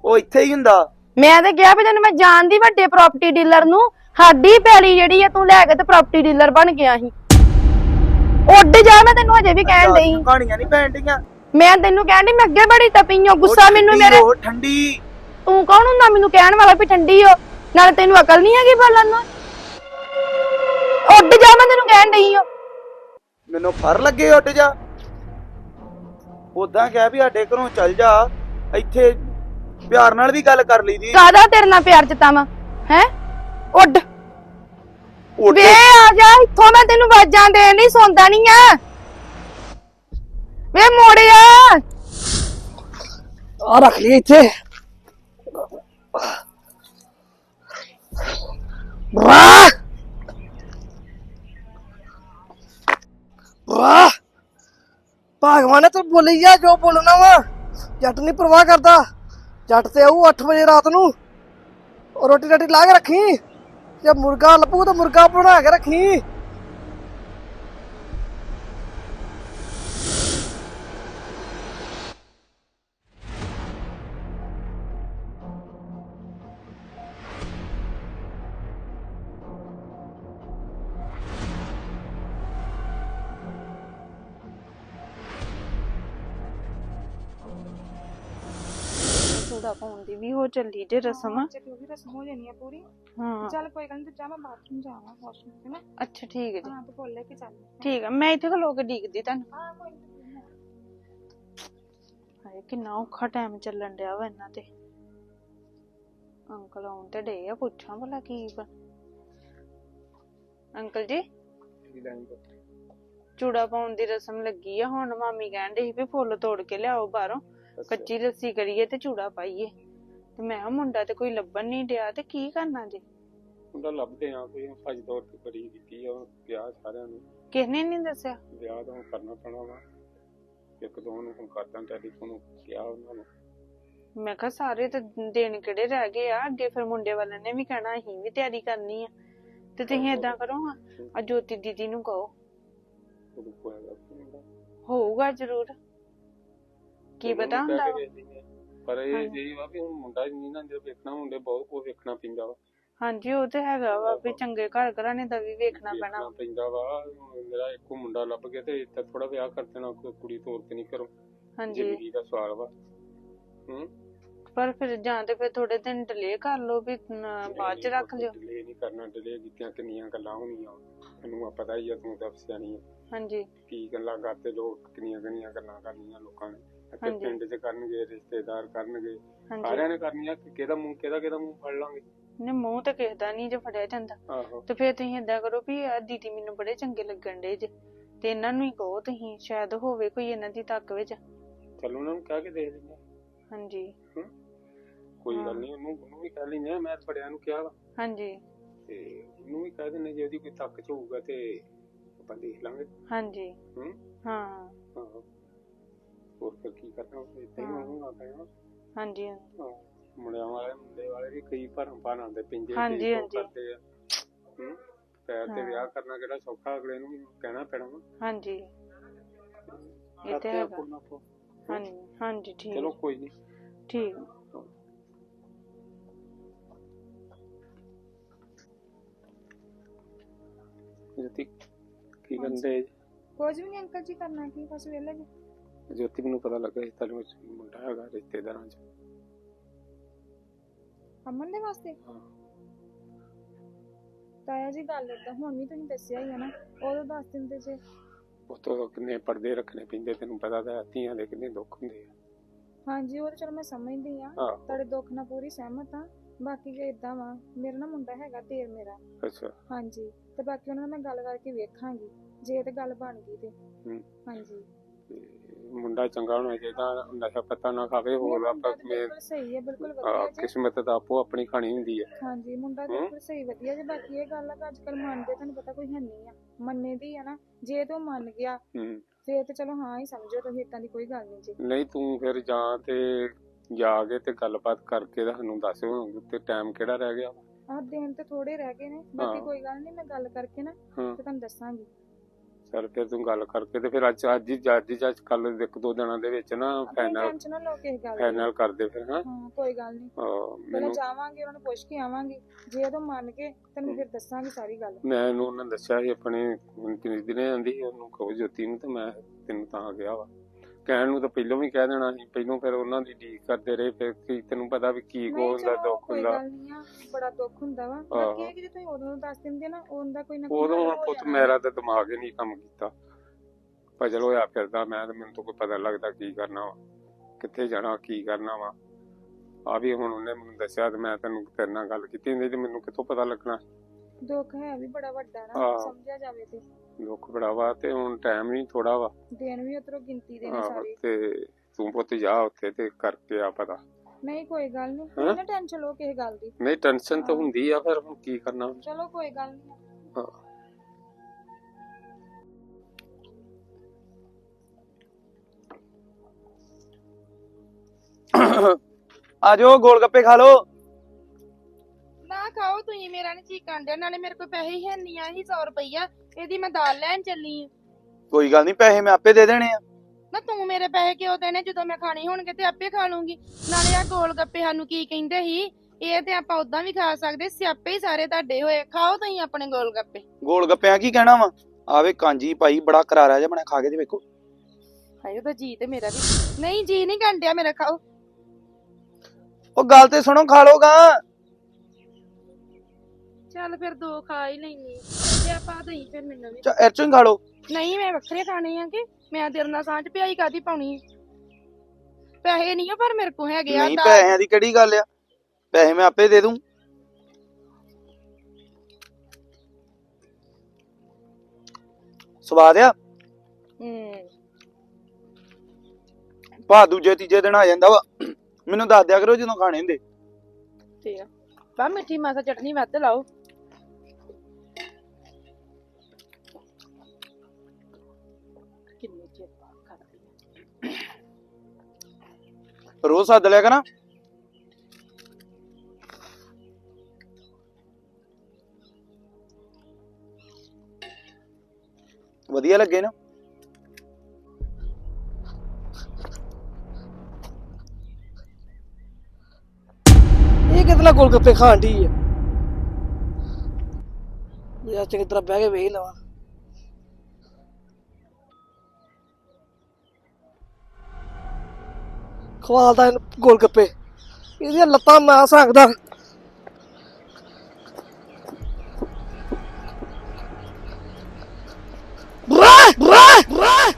ਉਹ ਇੱਥੇ ਹੀ ਹੁੰਦਾ। ਮੈਂ ਤੇ ਕਿਹਾ ਵੀ ਤੈਨੂੰ ਮੈਂ ਜਾਣਦੀ ਵੱਡੇ ਪ੍ਰਾਪਰਟੀ ਡੀਲਰ ਨੂੰ ਸਾਡੀ ਪੈਲੀ ਜਿਹੜੀ ਆ ਤੂੰ ਲੈ ਕੇ ਤੇ ਪ੍ਰਾਪਰਟੀ ਡੀਲਰ ਬਣ ਗਿਆ ਸੀ। ਉੱਡ ਜਾ ਮੈਂ ਤੈਨੂੰ ਹਜੇ ਵੀ ਕਹਿਣ ਡਈ। ਕਹਾਣੀਆਂ ਨਹੀਂ ਪੈਣ ਡੀਆਂ ਮੈਂ ਤੈਨੂੰ ਕਹਿਣ ਡਈ ਮੈਂ ਅੱਗੇ ਬੜੀ ਤਪੀਓ ਗੁੱਸਾ ਮੈਨੂੰ ਮੇਰੇ ਉਹ ਠੰਡੀ। ਤੂੰ ਕੌਣ ਹੁੰਦਾ? ਮੈਨੂੰ ਕਹਿਣ ਵਾਲਾ ਵੀ ਠੰਡੀ ਹੋ ਨਾਲੇ ਤੈਨੂੰ ਅਕਲ ਨਹੀਂ ਹੈਗੀ ਬੋਲਣ ਨੂੰ। ਉੱਡ ਜਾ ਮੈਂ ਤੈਨੂੰ ਕਹਿਣ ਡਈ ਓ ਮੈਨੂੰ ਫਰ ਲੱਗੇ ਉੱਡ ਜਾ। ਉਦਾਂ ਕਹਿ ਵੀ ਸਾਡੇ ਘਰੋਂ ਚੱਲ ਜਾ। ਇੱਥੇ ਪਿਆਰ ਨਾਲ ਵੀ ਗੱਲ ਕਰ ਲਈਦੀ। ਕਾਦਾ ਤੇਰੇ ਨਾਲ ਪਿਆਰ ਚਤਾਵਾਂ ਹੈ? ਉੱਡ। ਉੱਡ। ਵੇ ਆ ਜਾ ਇੱਥੋਂ ਮੈਂ ਤੈਨੂੰ ਵਾਜਾਂ ਦੇਣ ਨਹੀਂ ਸੌਂਦਾ ਨਹੀਂ ਆ। ਵੇ ਮੋੜਿਆ। ਆ ਰੱਖ ਲਈ ਇੱਥੇ। ਵਾਹ ਵਾਹ ਭਗਵਾਨ ਨੇ ਤੂੰ ਬੋਲੀ ਜਾ ਜੋ ਬੋਲਣਾ ਵਾ। ਜੱਟ ਨਹੀਂ ਪਰਵਾਹ ਕਰਦਾ। ਜੱਟ ਤੇ ਆਊ 8 ਵਜੇ ਰਾਤ ਨੂੰ। ਰੋਟੀ ਰੋਟੀ ਲਾ ਕੇ ਰੱਖੀ। ਜੇ ਮੁਰਗਾ ਲੱਭੂ ਤਾਂ ਮੁਰਗਾ ਬਣਾ ਕੇ ਰੱਖੀ। ਚੂੜਾ ਪਾਉਣ ਦੀ ਵੀ ਹੋ ਚੱਲੀ ਜੇ ਰਸਮ। ਜੇ ਉਹ ਵੀ ਰਸਮ ਹੋ ਜਾਣੀ ਆ ਪੂਰੀ। ਹਾਂ। ਚੱਲ ਕੋਈ ਗੱਲ ਨਹੀਂ ਜਾ ਮੈਂ ਬਾਥਰੂਮ ਜਾਵਾਂ ਵਾਸ਼ਰੂਮ ਤੇ ਨਾ? ਅੱਛਾ ਠੀਕ ਹੈ ਜੀ। ਹਾਂ ਤੂੰ ਬੋਲ ਲੈ ਕੇ ਚੱਲ। ਠੀਕ ਹੈ ਮੈਂ ਇੱਥੇ ਖਲੋ ਕੇ ਡੀਕਦੀ ਤੁਹਾਨੂੰ। ਹਾਂ ਕੋਈ ਨੀ। ਹਾਏ ਕਿੰਨਾ ਔਖਾ ਟਾਈਮ ਚੱਲਣ ਡਿਆ ਵਾ ਇਹਨਾਂ ਤੇ। ਅੰਕਲ ਆਉਣ ਤੇ ਡੇ ਆ ਪੁੱਛਾਂ ਭਲਾ ਕੀ ਬ- ਅੰਕਲ ਜੀ ਚੂੜਾ ਪਾਉਣ ਦੀ ਰਸਮ ਲੱਗੀ ਆ ਹੁਣ ਮਾਮੀ ਕਹਿਣ ਡਈ ਸੀ ਵੀ ਫੁੱਲ ਤੋੜ ਕੇ ਲਿਆਓ ਬਾਹਰੋਂ। ਕੱਚੀ ਲੱਸੀ ਕਰੀਏ ਤੇ ਚੂੜਾ ਪਾਈਏ। ਤੇ ਮੈਂ ਕਿਹਾ ਮੁੰਡਾ ਤੇ ਕੋਈ ਲੱਭਣ ਨਹੀਂ ਡਿਆ ਤੇ ਕੀ ਕਰਨਾ ਜੀ? ਮੁੰਡਾ ਲੱਭਦੇ ਆ ਕੋਈ ਭੱਜ ਦੌੜ ਕੇ ਬੜੀ ਕੀਤੀ ਆ ਕਿਹਾ ਸਾਰਿਆਂ ਨੂੰ। ਕਿਸ ਨੇ ਨਹੀਂ ਦੱਸਿਆ? ਵਿਆਹ ਤਾਂ ਹੁਣ ਕਰਨਾ ਪੈਣਾ ਵਾ। ਇੱਕ ਦੋ ਨੂੰ ਹੁਣ ਕਰਦਾ ਟੈਲੀਫੋਨ ਕਿਹਾ ਉਹਨਾਂ ਨੂੰ। ਮੈਂ ਕਿਹਾ ਸਾਰੇ ਤੇ ਦਿਨ ਕਿਹੜੇ ਰਹਿ ਗਏ ਆ ਅੱਗੇ ਫਿਰ ਮੁੰਡੇ ਵਾਲਿਆਂ ਨੇ ਵੀ ਕਹਿਣਾ ਅਸੀਂ ਵੀ ਤਿਆਰੀ ਕਰਨੀ ਆ। ਤੇ ਤੁਸੀਂ ਏਦਾਂ ਕਰੋ ਹਾਂ। ਆ ਜੋਤੀ ਦੀਦੀ ਨੂੰ ਕਹੋ। ਕੋਇਆ ਮੁੰਡਾ। ਹੋਊਗਾ ਜ਼ਰੂਰ। ਕੀ ਪਤਾ ਹੁੰਦਾ। ਪਰ ਇਹ ਜੀ ਵਾ ਵੀ ਹੁਣ ਮੁੰਡਾ ਨਹੀਂ ਨਾ ਜਦੋਂ ਵੇਖਣਾ ਮੁੰਡੇ ਬਹੁਤ ਕੁਝ ਵੇਖਣਾ ਪੈਂਦਾ ਵਾ। ਹਾਂਜੀ ਉਹ ਤੇ ਹੈਗਾ ਵਾ ਵੀ ਚੰਗੇ ਘਰ ਘਰਾਣੇ ਦਾ ਵੀ ਵੇਖਣਾ ਪੈਣਾ। ਪੈਂਦਾ ਵਾ। ਮੇਰਾ ਇੱਕੋ ਮੁੰਡਾ ਲੱਭ ਗਿਆ ਤੇ ਇੱਥੇ ਥੋੜਾ ਵਿਆਹ ਕਰ ਦੇਣਾ ਕੋਈ ਕੁੜੀ ਤੋਰ ਕੇ ਨਹੀਂ ਕਰੋ ਹਾਂਜੀ। ਜ਼ਿੰਦਗੀ ਦਾ ਸਵਾਲ ਵਾ। ਹੂੰ? ਪਰ ਫਿਰ ਜਾਂ ਤੇ ਫਿਰ ਥੋੜੇ ਦਿਨ ਡਿਲੇ ਕਰ ਲਓ ਵੀ ਬਾਅਦ ਚ ਰੱਖ ਲਿਓ। ਡਿਲੇ ਨਹੀਂ ਕਰਨਾ ਡਿਲੇ ਕੀਤੀਆਂ ਕਿੰਨੀਆਂ ਗੱਲਾਂ ਹੋਣੀਆਂ ਤੈਨੂੰ ਆ ਪਤਾ ਹੀ ਆ ਤੂੰ ਤਾਂ ਸਿਆਣੀ ਹਾਂਜੀ। ਕੀ ਗੱਲਾਂ ਕਰਦੇ ਲੋਕ ਕਿੰਨੀਆਂ ਕਿੰਨੀਆਂ ਗੱਲਾਂ ਕਰਨੀਆਂ ਲੋਕਾਂ ਨੇ। ਹਾਂਜੀ। ਪਿੰਡ 'ਚ ਕਰਨਗੇ ਰਿਸ਼ਤੇਦਾਰ ਕਰਨਗੇ ਹਾਂਜੀ। ਸਾਰਿਆਂ ਨੇ ਕਰਨੀਆਂ ਕਿ ਕਿਹਦਾ ਮੂੰਹ ਕਿਹਦਾ ਕਿਹਦਾ ਮੂੰਹ ਫੜ ਲਾਂਗੇ? ਨੇ ਮੂੰਹ ਤੇ ਕਿਸੇ ਦਾ ਨਹੀਂ ਜੇ ਫੜਿਆ ਜਾਂਦਾ। ਆਹੋ। ਤੇ ਫਿਰ ਤੁਸੀਂ ਏਦਾਂ ਕਰੋ ਵੀ ਆ ਦੀਦੀ ਮੈਨੂੰ ਬੜੇ ਚੰਗੇ ਲੱਗਣ ਡੇ ਜੇ ਤੇ ਇਹਨਾਂ ਨੂੰ ਹੀ ਕਹੋ ਤੁਸੀਂ ਸ਼ਾਇਦ ਹੋਵੇ ਕੋਈ ਇਹਨਾਂ ਦੀ ਤੱਕ ਵਿੱਚ। ਚਲ ਉਹਨਾਂ ਨੂੰ ਕਹਿ ਕੇ ਦੇਖ ਲੈਂਦੇ ਹਾਂ। ਹਾਂਜੀ। ਕੋਈ ਹਾਂ। ਗੱਲ ਨਹੀਂ ਉਹਨੂੰ ਉਹਨੂੰ ਵੀ ਕਹਿ ਲੈਂਦੇ ਆ ਮੈਂ ਬੜਿਆਂ ਨੂੰ ਕਿਹਾ ਵਾ। ਹਾਂਜੀ। ਤੇ ਉਹਨੂੰ ਵੀ ਕਹਿ ਦਿੰਦੇ ਜੇ ਉਹਦੀ ਕੋਈ ਤੱਕ 'ਚ ਹੋਊਗਾ ਤੇ ਆਪਾਂ ਦੇਖ ਲਾਂਗੇ। ਹਾਂਜੀ। ਹੂੰ। ਹਾਂ। ਆਹੋ। ਹੋਰ ਫਿਰ ਕੀ ਕਰਨਾ ਇੱਥੇ ਹੀ ਹਾਂ। ਹੋਣਾ ਪੈਣਾ ਹਾਂਜੀ ਹਾਂ, ਮੁੰਡਿਆਂ ਵਾਲੇ ਮੁੰਡੇ ਵਾਲੇ ਵੀ ਕਈ ਭਰਮ ਭਾਰਾਂ ਦੇ ਪਿੰਜੇ ਹਾਂਜੀ, ਕਈ ਹਾਂਜੀ। ਕਰਦੇ ਆ। ਹੂੰ ਪੈਰ ਤੇ ਹਾਂ। ਵਿਆਹ ਕਰਨਾ ਕਿਹੜਾ ਸੌਖਾ ਅਗਲੇ ਨੂੰ ਕਹਿਣਾ ਪੈਣਾ ਵਾ। ਹਾਂਜੀ। ਇਹ ਤੇ ਕਰਦੇ ਆ ਹੈਗਾ। ਨਾ। ਹਾਂਜੀ ਹਾਂਜੀ ਠੀਕ। ਚਲੋ ਕੋਈ ਨਹੀਂ ਠੀਕ। ਜੋਤੀ ਕੀ ਕਹਿੰਦੇ? ਕੁਝ ਵੀ ਨਹੀਂ ਅੰਕਲ ਜੀ ਕਰਨਾ ਕੀ ਬਸ ਵੇਲੇ ਜੀ। ਜੋਤੀ ਮੈਨੂੰ ਪਤਾ ਲੱਗਾ ਇਸ ਤਰ੍ਹਾਂ ਵਿੱਚ ਮੁੰਡਾ ਹੈਗਾ ਰਿਸ਼ਤੇਦਾਰਾਂ 'ਚ। ਅਮਨ ਦੇ ਵਾਸਤੇ? ਹਾਂ। ਤਾਇਆ ਜੀ ਗੱਲ ਏਦਾਂ ਹੁਣ ਵੀ ਤੁਸੀਂ ਦੱਸਿਆ ਹੀ ਹੈ ਨਾ ਉਦੋਂ ਦੱਸ ਦਿੰਦੇ ਜੇ। ਉਹ ਤੋਂ ਕਿੰਨੇ ਪਰਦੇ ਰੱਖਣੇ ਪੈਂਦੇ ਤੈਨੂੰ ਪਤਾ ਤਾਂ ਹੈ, ਧੀਆਂ ਦੇ ਕਿੰਨੇ ਦੁੱਖ ਹੁੰਦੇ ਆ। ਹਾਂਜੀ ਉਹ ਤਾਂ ਚਲੋ ਮੈਂ ਸਮਝਦੀ ਆ। ਤੁਹਾਡੇ ਦੁੱਖ ਨਾਲ ਪੂਰੀ ਸਹਿਮਤ ਆ। ਬਾਕੀ ਜੇ ਇਦਾਂ ਵਾ ਮੇਰਾ ਨਾ ਮੁੰਡਾ ਹੈਗਾ ਦੇਰ ਮੇਰਾ। ਅੱਛਾ। ਹਾਂਜੀ ਤੇ ਬਾਕੀ ਉਹਨਾਂ ਨਾਲ ਮੈਂ ਗੱਲ ਕਰਕੇ ਵੇਖਾਂਗੀ ਜੇ ਤੇ ਗੱਲ ਬਣ ਗਈ ਤੇ। ਹੂੰ। ਹਾਂਜੀ। ਤੇ ਮੁੰਡਾ ਚੰਗਾ ਹੋਣਾ ਚਾਹੀਦਾ ਨਸ਼ਾ ਪੱਤਾ ਨਾ ਖਾਵੇ ਹੋਰ ਆਪਾਂ ਮੇ ਸਹੀ ਹੈ ਬਿਲਕੁਲ ਵਧੀਆ ਜੀ। ਕਿਸਮਤ ਤਾਂ ਆਪੋ ਆਪਣੀ ਖਾਣੀ ਹੁੰਦੀ ਹੈ। ਹਾਂਜੀ ਮੁੰਡਾ। ਬਿਲਕੁਲ ਸਹੀ ਵਧੀਆ ਜੇ। ਬਾਕੀ ਇਹ ਗੱਲ ਆ ਕਿ ਅੱਜ ਕੱਲ ਮੰਨਦੇ ਤੁਹਾਨੂੰ ਪਤਾ ਕੋਈ ਹੈ ਨਹੀਂ ਆ। ਮੰਨੇ ਦੀ ਆ ਨਾ ਜੇ ਤੂੰ ਮੰਨ ਗਿਆ ਹੂੰ। ਫੇਰ ਤੇ ਚਲੋ ਹਾਂ ਹੀ ਸਮਝੋ ਤੁਸੀਂ ਇਦਾਂ ਦੀ ਕੋਈ ਗੱਲ ਨਹੀਂ ਜੀ। ਨਹੀਂ ਤੂੰ ਫਿਰ ਜਾਂ ਤੇ ਜਾ ਕੇ ਤੇ ਗੱਲਬਾਤ ਕਰਕੇ ਤਾਂ ਸਾਨੂੰ ਦੱਸ ਤੇ ਟਾਈਮ ਕਿਹੜਾ ਰਹਿ ਗਿਆ? ਆਹ ਦਿਨ ਤੇ ਥੋੜੇ ਰਹਿ ਗਏ ਨੇ। ਬਾਕੀ ਹਾਂ। ਕੋਈ ਗੱਲ ਨਹੀਂ ਮੈਂ ਗੱਲ ਕਰਕੇ ਨਾ ਹਾਂ। ਤੇ ਤੁਹਾਨੂੰ ਦੱਸਾਂਗੀ। ਚਲ ਫਿਰ ਤੂੰ ਗੱਲ ਕਰਕੇ ਤੇ ਫਿਰ ਅੱਜ ਅੱਜ ਹੀ ਅੱਜ ਜਾਂ ਕੱਲ ਇੱਕ ਦੋ ਦਿਨਾਂ ਦੇ ਵਿੱਚ ਨਾ ਫਾਈਨਲ ਟੈਨਸ਼ਨ ਨਾ ਲਓ ਕਿਸੇ ਗੱਲ ਦੀ। ਫਾਈਨਲ ਕਰਦੇ ਫਿਰ ਹਾਂ? ਹਾਂ ਕੋਈ ਗੱਲ ਨਹੀਂ ਆਹ, ਪਹਿਲਾਂ ਮੈਨੂੰ ਜਾਵਾਂਗੇ ਉਹਨਾਂ ਨੂੰ ਪੁੱਛ ਕੇ ਆਵਾਂਗੇ। ਜੇ ਉਹ ਮੰਨ ਗਏ ਤੈਨੂੰ ਫਿਰ ਦੱਸਾਂਗੀ ਸਾਰੀ ਗੱਲ। ਮੈਂ ਇਹਨੂੰ ਉਹਨਾਂ ਦੱਸਿਆ ਸੀ ਆਪਣੇ ਕਿੰਨੇ ਦਿਨੇ ਆਂਦੀ ਉਹਨੂੰ ਕਹੋ ਜੋਤੀ ਨੂੰ ਤੇ ਮੈਂ ਤੈਨੂੰ ਤਾਂ ਗਿਆ ਵਾ। ਕਹਿਣ ਨੂੰ ਤਾਂ ਪਹਿਲਾਂ ਵੀ ਕਹਿ ਦੇਣਾ ਸੀ ਪਹਿਲਾਂ ਫਿਰ ਉਹਨਾਂ ਦੀ ਡੀਕ ਕਰਦੇ ਰਹੇ ਫਿਰ ਕੀ ਤੈਨੂੰ ਪਤਾ ਵੀ ਕੀ ਕੋ ਹੁੰਦਾ ਦੁੱਖ ਹੁੰਦਾ। ਬੜਾ ਦੁੱਖ ਹੁੰਦਾ ਵਾ। ਆਹੋ। ਬਾਕੀ ਇਹ ਕਿ ਜੇ ਤੁਸੀਂ ਉਦੋਂ ਦੱਸ ਦਿੰਦੇ ਨਾ ਉਹਦਾ ਕੋਈ ਨਾ ਕੋਈ ਉਦੋਂ ਹੱਲ ਹੁਣ ਹੋ ਪੁੱਤ। ਮੇਰਾ ਤਾਂ ਦਿਮਾਗ ਹੀ ਨਹੀਂ ਕੰਮ ਕੀਤਾ। ਭਜਲ ਹੋਇਆ ਫਿਰਦਾ ਮੈਂ ਤੇ ਮੈਨੂੰ ਤਾਂ ਕੋਈ ਪਤਾ ਲੱਗਦਾ ਕੀ ਕਰਨਾ ਵਾ ਕਿੱਥੇ ਜਾਣਾ ਕੀ ਕਰਨਾ ਵਾ। ਆ ਵੀ ਹੁਣ ਉਹਨੇ ਮੈਨੂੰ ਦੱਸਿਆ ਤੇ ਮੈਂ ਤੈਨੂੰ ਤੇਰੇ ਨਾਲ ਗੱਲ ਕੀਤੀ ਨਹੀਂ ਤੇ ਮੈਨੂੰ ਕਿੱਥੋਂ ਪਤਾ ਲੱਗਣਾ? ਦੁੱਖ ਹੈ ਵੀ ਬੜਾ ਵੱਡਾ ਨਾ। ਸਮਝਿਆ ਜਾਵੇ ਤੇ। ਦੁੱਖ ਬੜਾ ਵਾ ਤੇ ਹੁਣ ਟਾਈਮ ਨਹੀਂ ਥੋੜਾ ਵਾ। ਦਿਨ ਵੀ ਉਧਰੋਂ ਗਿਣਤੀ ਦੇ ਨੇ ਆਹੋ, ਸਾਰੇ। ਤੇ ਤੂੰ ਪੁੱਤ ਜਾ ਉੱਥੇ ਤੇ ਕਰਕੇ ਆ ਪਤਾ। ਨਹੀਂ ਕੋਈ ਗੱਲ ਨਹੀਂ? ਤੁਸੀਂ ਨਾ ਟੈਨਸ਼ਨ ਲਓ ਕਿਸੇ ਗੱਲ ਦੀ। ਨਹੀਂ ਟੈਨਸ਼ਨ ਤਾਂ ਹੁੰਦੀ ਆ ਫਿਰ ਹੁਣ ਕੀ ਕਰਨਾ ਚਲੋ ਕੋਈ ਗੱਲ ਨਹੀਂ। ਹਾਂ। <coughs> ਆ ਜਾਓ ਗੋਲ ਗੱਪੇ ਖਾ ਲਓ। ਤੁਸੀਂ ਮੇਰਾ ਨਹੀਂ ਚੀਕਣ ਡਿਆ ਨਾਲੇ ਮੇਰੇ ਕੋਲ ਪੈਸੇ ਹੀ ਹੈ ਨਹੀਂ ਆ ਹੀ 100 ਰੁਪਈਆ ਇਹਦੀ ਮੈਂ ਦਾਲ ਲੈਣ ਚੱਲੀ ਆਂ। ਕੋਈ ਗੱਲ ਨਹੀਂ ਪੈਸੇ ਮੈਂ ਆਪੇ ਦੇ ਦੇਣੇ ਆ। ਨਾ ਤੂੰ ਮੇਰੇ ਪੈਸੇ ਕਿਉਂ ਦੇਣੇ ਜਦੋਂ ਮੈਂ ਖਾਣੇ ਹੋਣਗੇ ਤੇ ਆਪੇ ਖਾ ਲੂੰਗੀ। ਨਾਲੇ ਆ ਗੋਲ ਗੱਪੇ ਸਾਨੂੰ ਕੀ ਕਹਿੰਦੇ ਸੀ ਇਹ ਤੇ ਆਪਾਂ ਉਦਾਂ ਵੀ ਖਾ ਸਕਦੇ ਸਿਆਪੇ ਹੀ ਸਾਰੇ ਤੁਹਾਡੇ ਹੋਏ ਖਾਓ ਤੁਸੀਂ ਆਪਣੇ ਗੋਲ ਗੱਪੇ ਗੋਲ ਗੱਪਿਆਂ ਕੀ ਕਹਿਣਾ ਵਾ? ਆਵੇ ਕਾਂਜੀ ਭਾਈ ਬੜਾ ਕਰਾਰਾ ਜਿਹਾ ਬਣਿਆ ਖਾ ਕੇ ਤੇ ਵੇਖੋ। ਹਾਏ ਉਹਦਾ ਜੀ ਤੇ ਮੇਰਾ ਵੀ ਨਹੀਂ ਜੀ ਨਹੀਂ ਕੰਡਿਆ ਮੇਰਾ ਖਾਓ। ਉਹ ਗੱਲ ਤੇ ਸੁਣੋ ਖਾ ਲੋਗਾ ਚੱਲ ਫਿਰ ਦੋ ਖਾ ਹੀ ਲੈਣੀ ਤੇ ਆਪਾਂ ਦਈ ਫਿਰ ਮੈਨੂੰ ਵੀ। ਐਚੋਂ ਹੀ ਖਾ ਲਓ। ਨਹੀਂ ਮੈਂ ਵੱਖਰੇ ਖਾਣੇ ਆ ਕਿ ਮੈਂ ਤੇਰੇ ਨਾਲ ਸਾਂਝ ਪਿਆਈ ਕਾਦੀ ਪਾਉਣੀ? ਪੈਸੇ ਨਹੀਂ ਆ ਪਰ ਮੇਰੇ ਕੋਲ ਹੈਗੇ ਆ ਨਹੀਂ ਪੈਸਿਆਂ ਦੀ ਕਿਹੜੀ ਗੱਲ ਆ? ਪੈਸੇ ਮੈਂ ਆਪੇ ਦੇ ਦੂੰ। ਸਵਾਦ ਆ? ਹੂੰ। ਭਾ ਦੂਜੇ ਤੀਜੇ ਦਿਨ ਆ ਜਾਂਦਾ ਵਾ। ਮੈਨੂੰ ਦੱਸ ਦਿਆ ਕਰੋ ਜਦੋਂ ਖਾਣੇ ਹੁੰਦੇ। ਠੀਕ ਆ। ਬਾ ਮਿੱਠੀ ਮਾਸਾ ਚਟਨੀ ਵੱਧ ਲਾਓ। ਰੋਜ਼ ਸੱਦ ਲਿਆ ਕਰਾਂ ਵਧੀਆ ਲੱਗੇ ਨਾ। ਇਹ ਕਿਤਨਾ ਗੋਲਗੱਪੇ ਖਾਣ ਦੀ ਹੈ ਮੈਂ ਚੰਗੀ ਤਰ੍ਹਾਂ ਬਹਿ ਕੇ ਵੇਖ ਲਵਾਂ। ਖਵਾਲਦਾ ਇਹਨੂੰ ਗੋਲਗੱਪੇ ਇਹਦੀਆਂ ਲੱਤਾਂ ਮੈਂ ਸਕਦਾ। ਬਰਾ! ਬਰਾ! ਬਰਾ!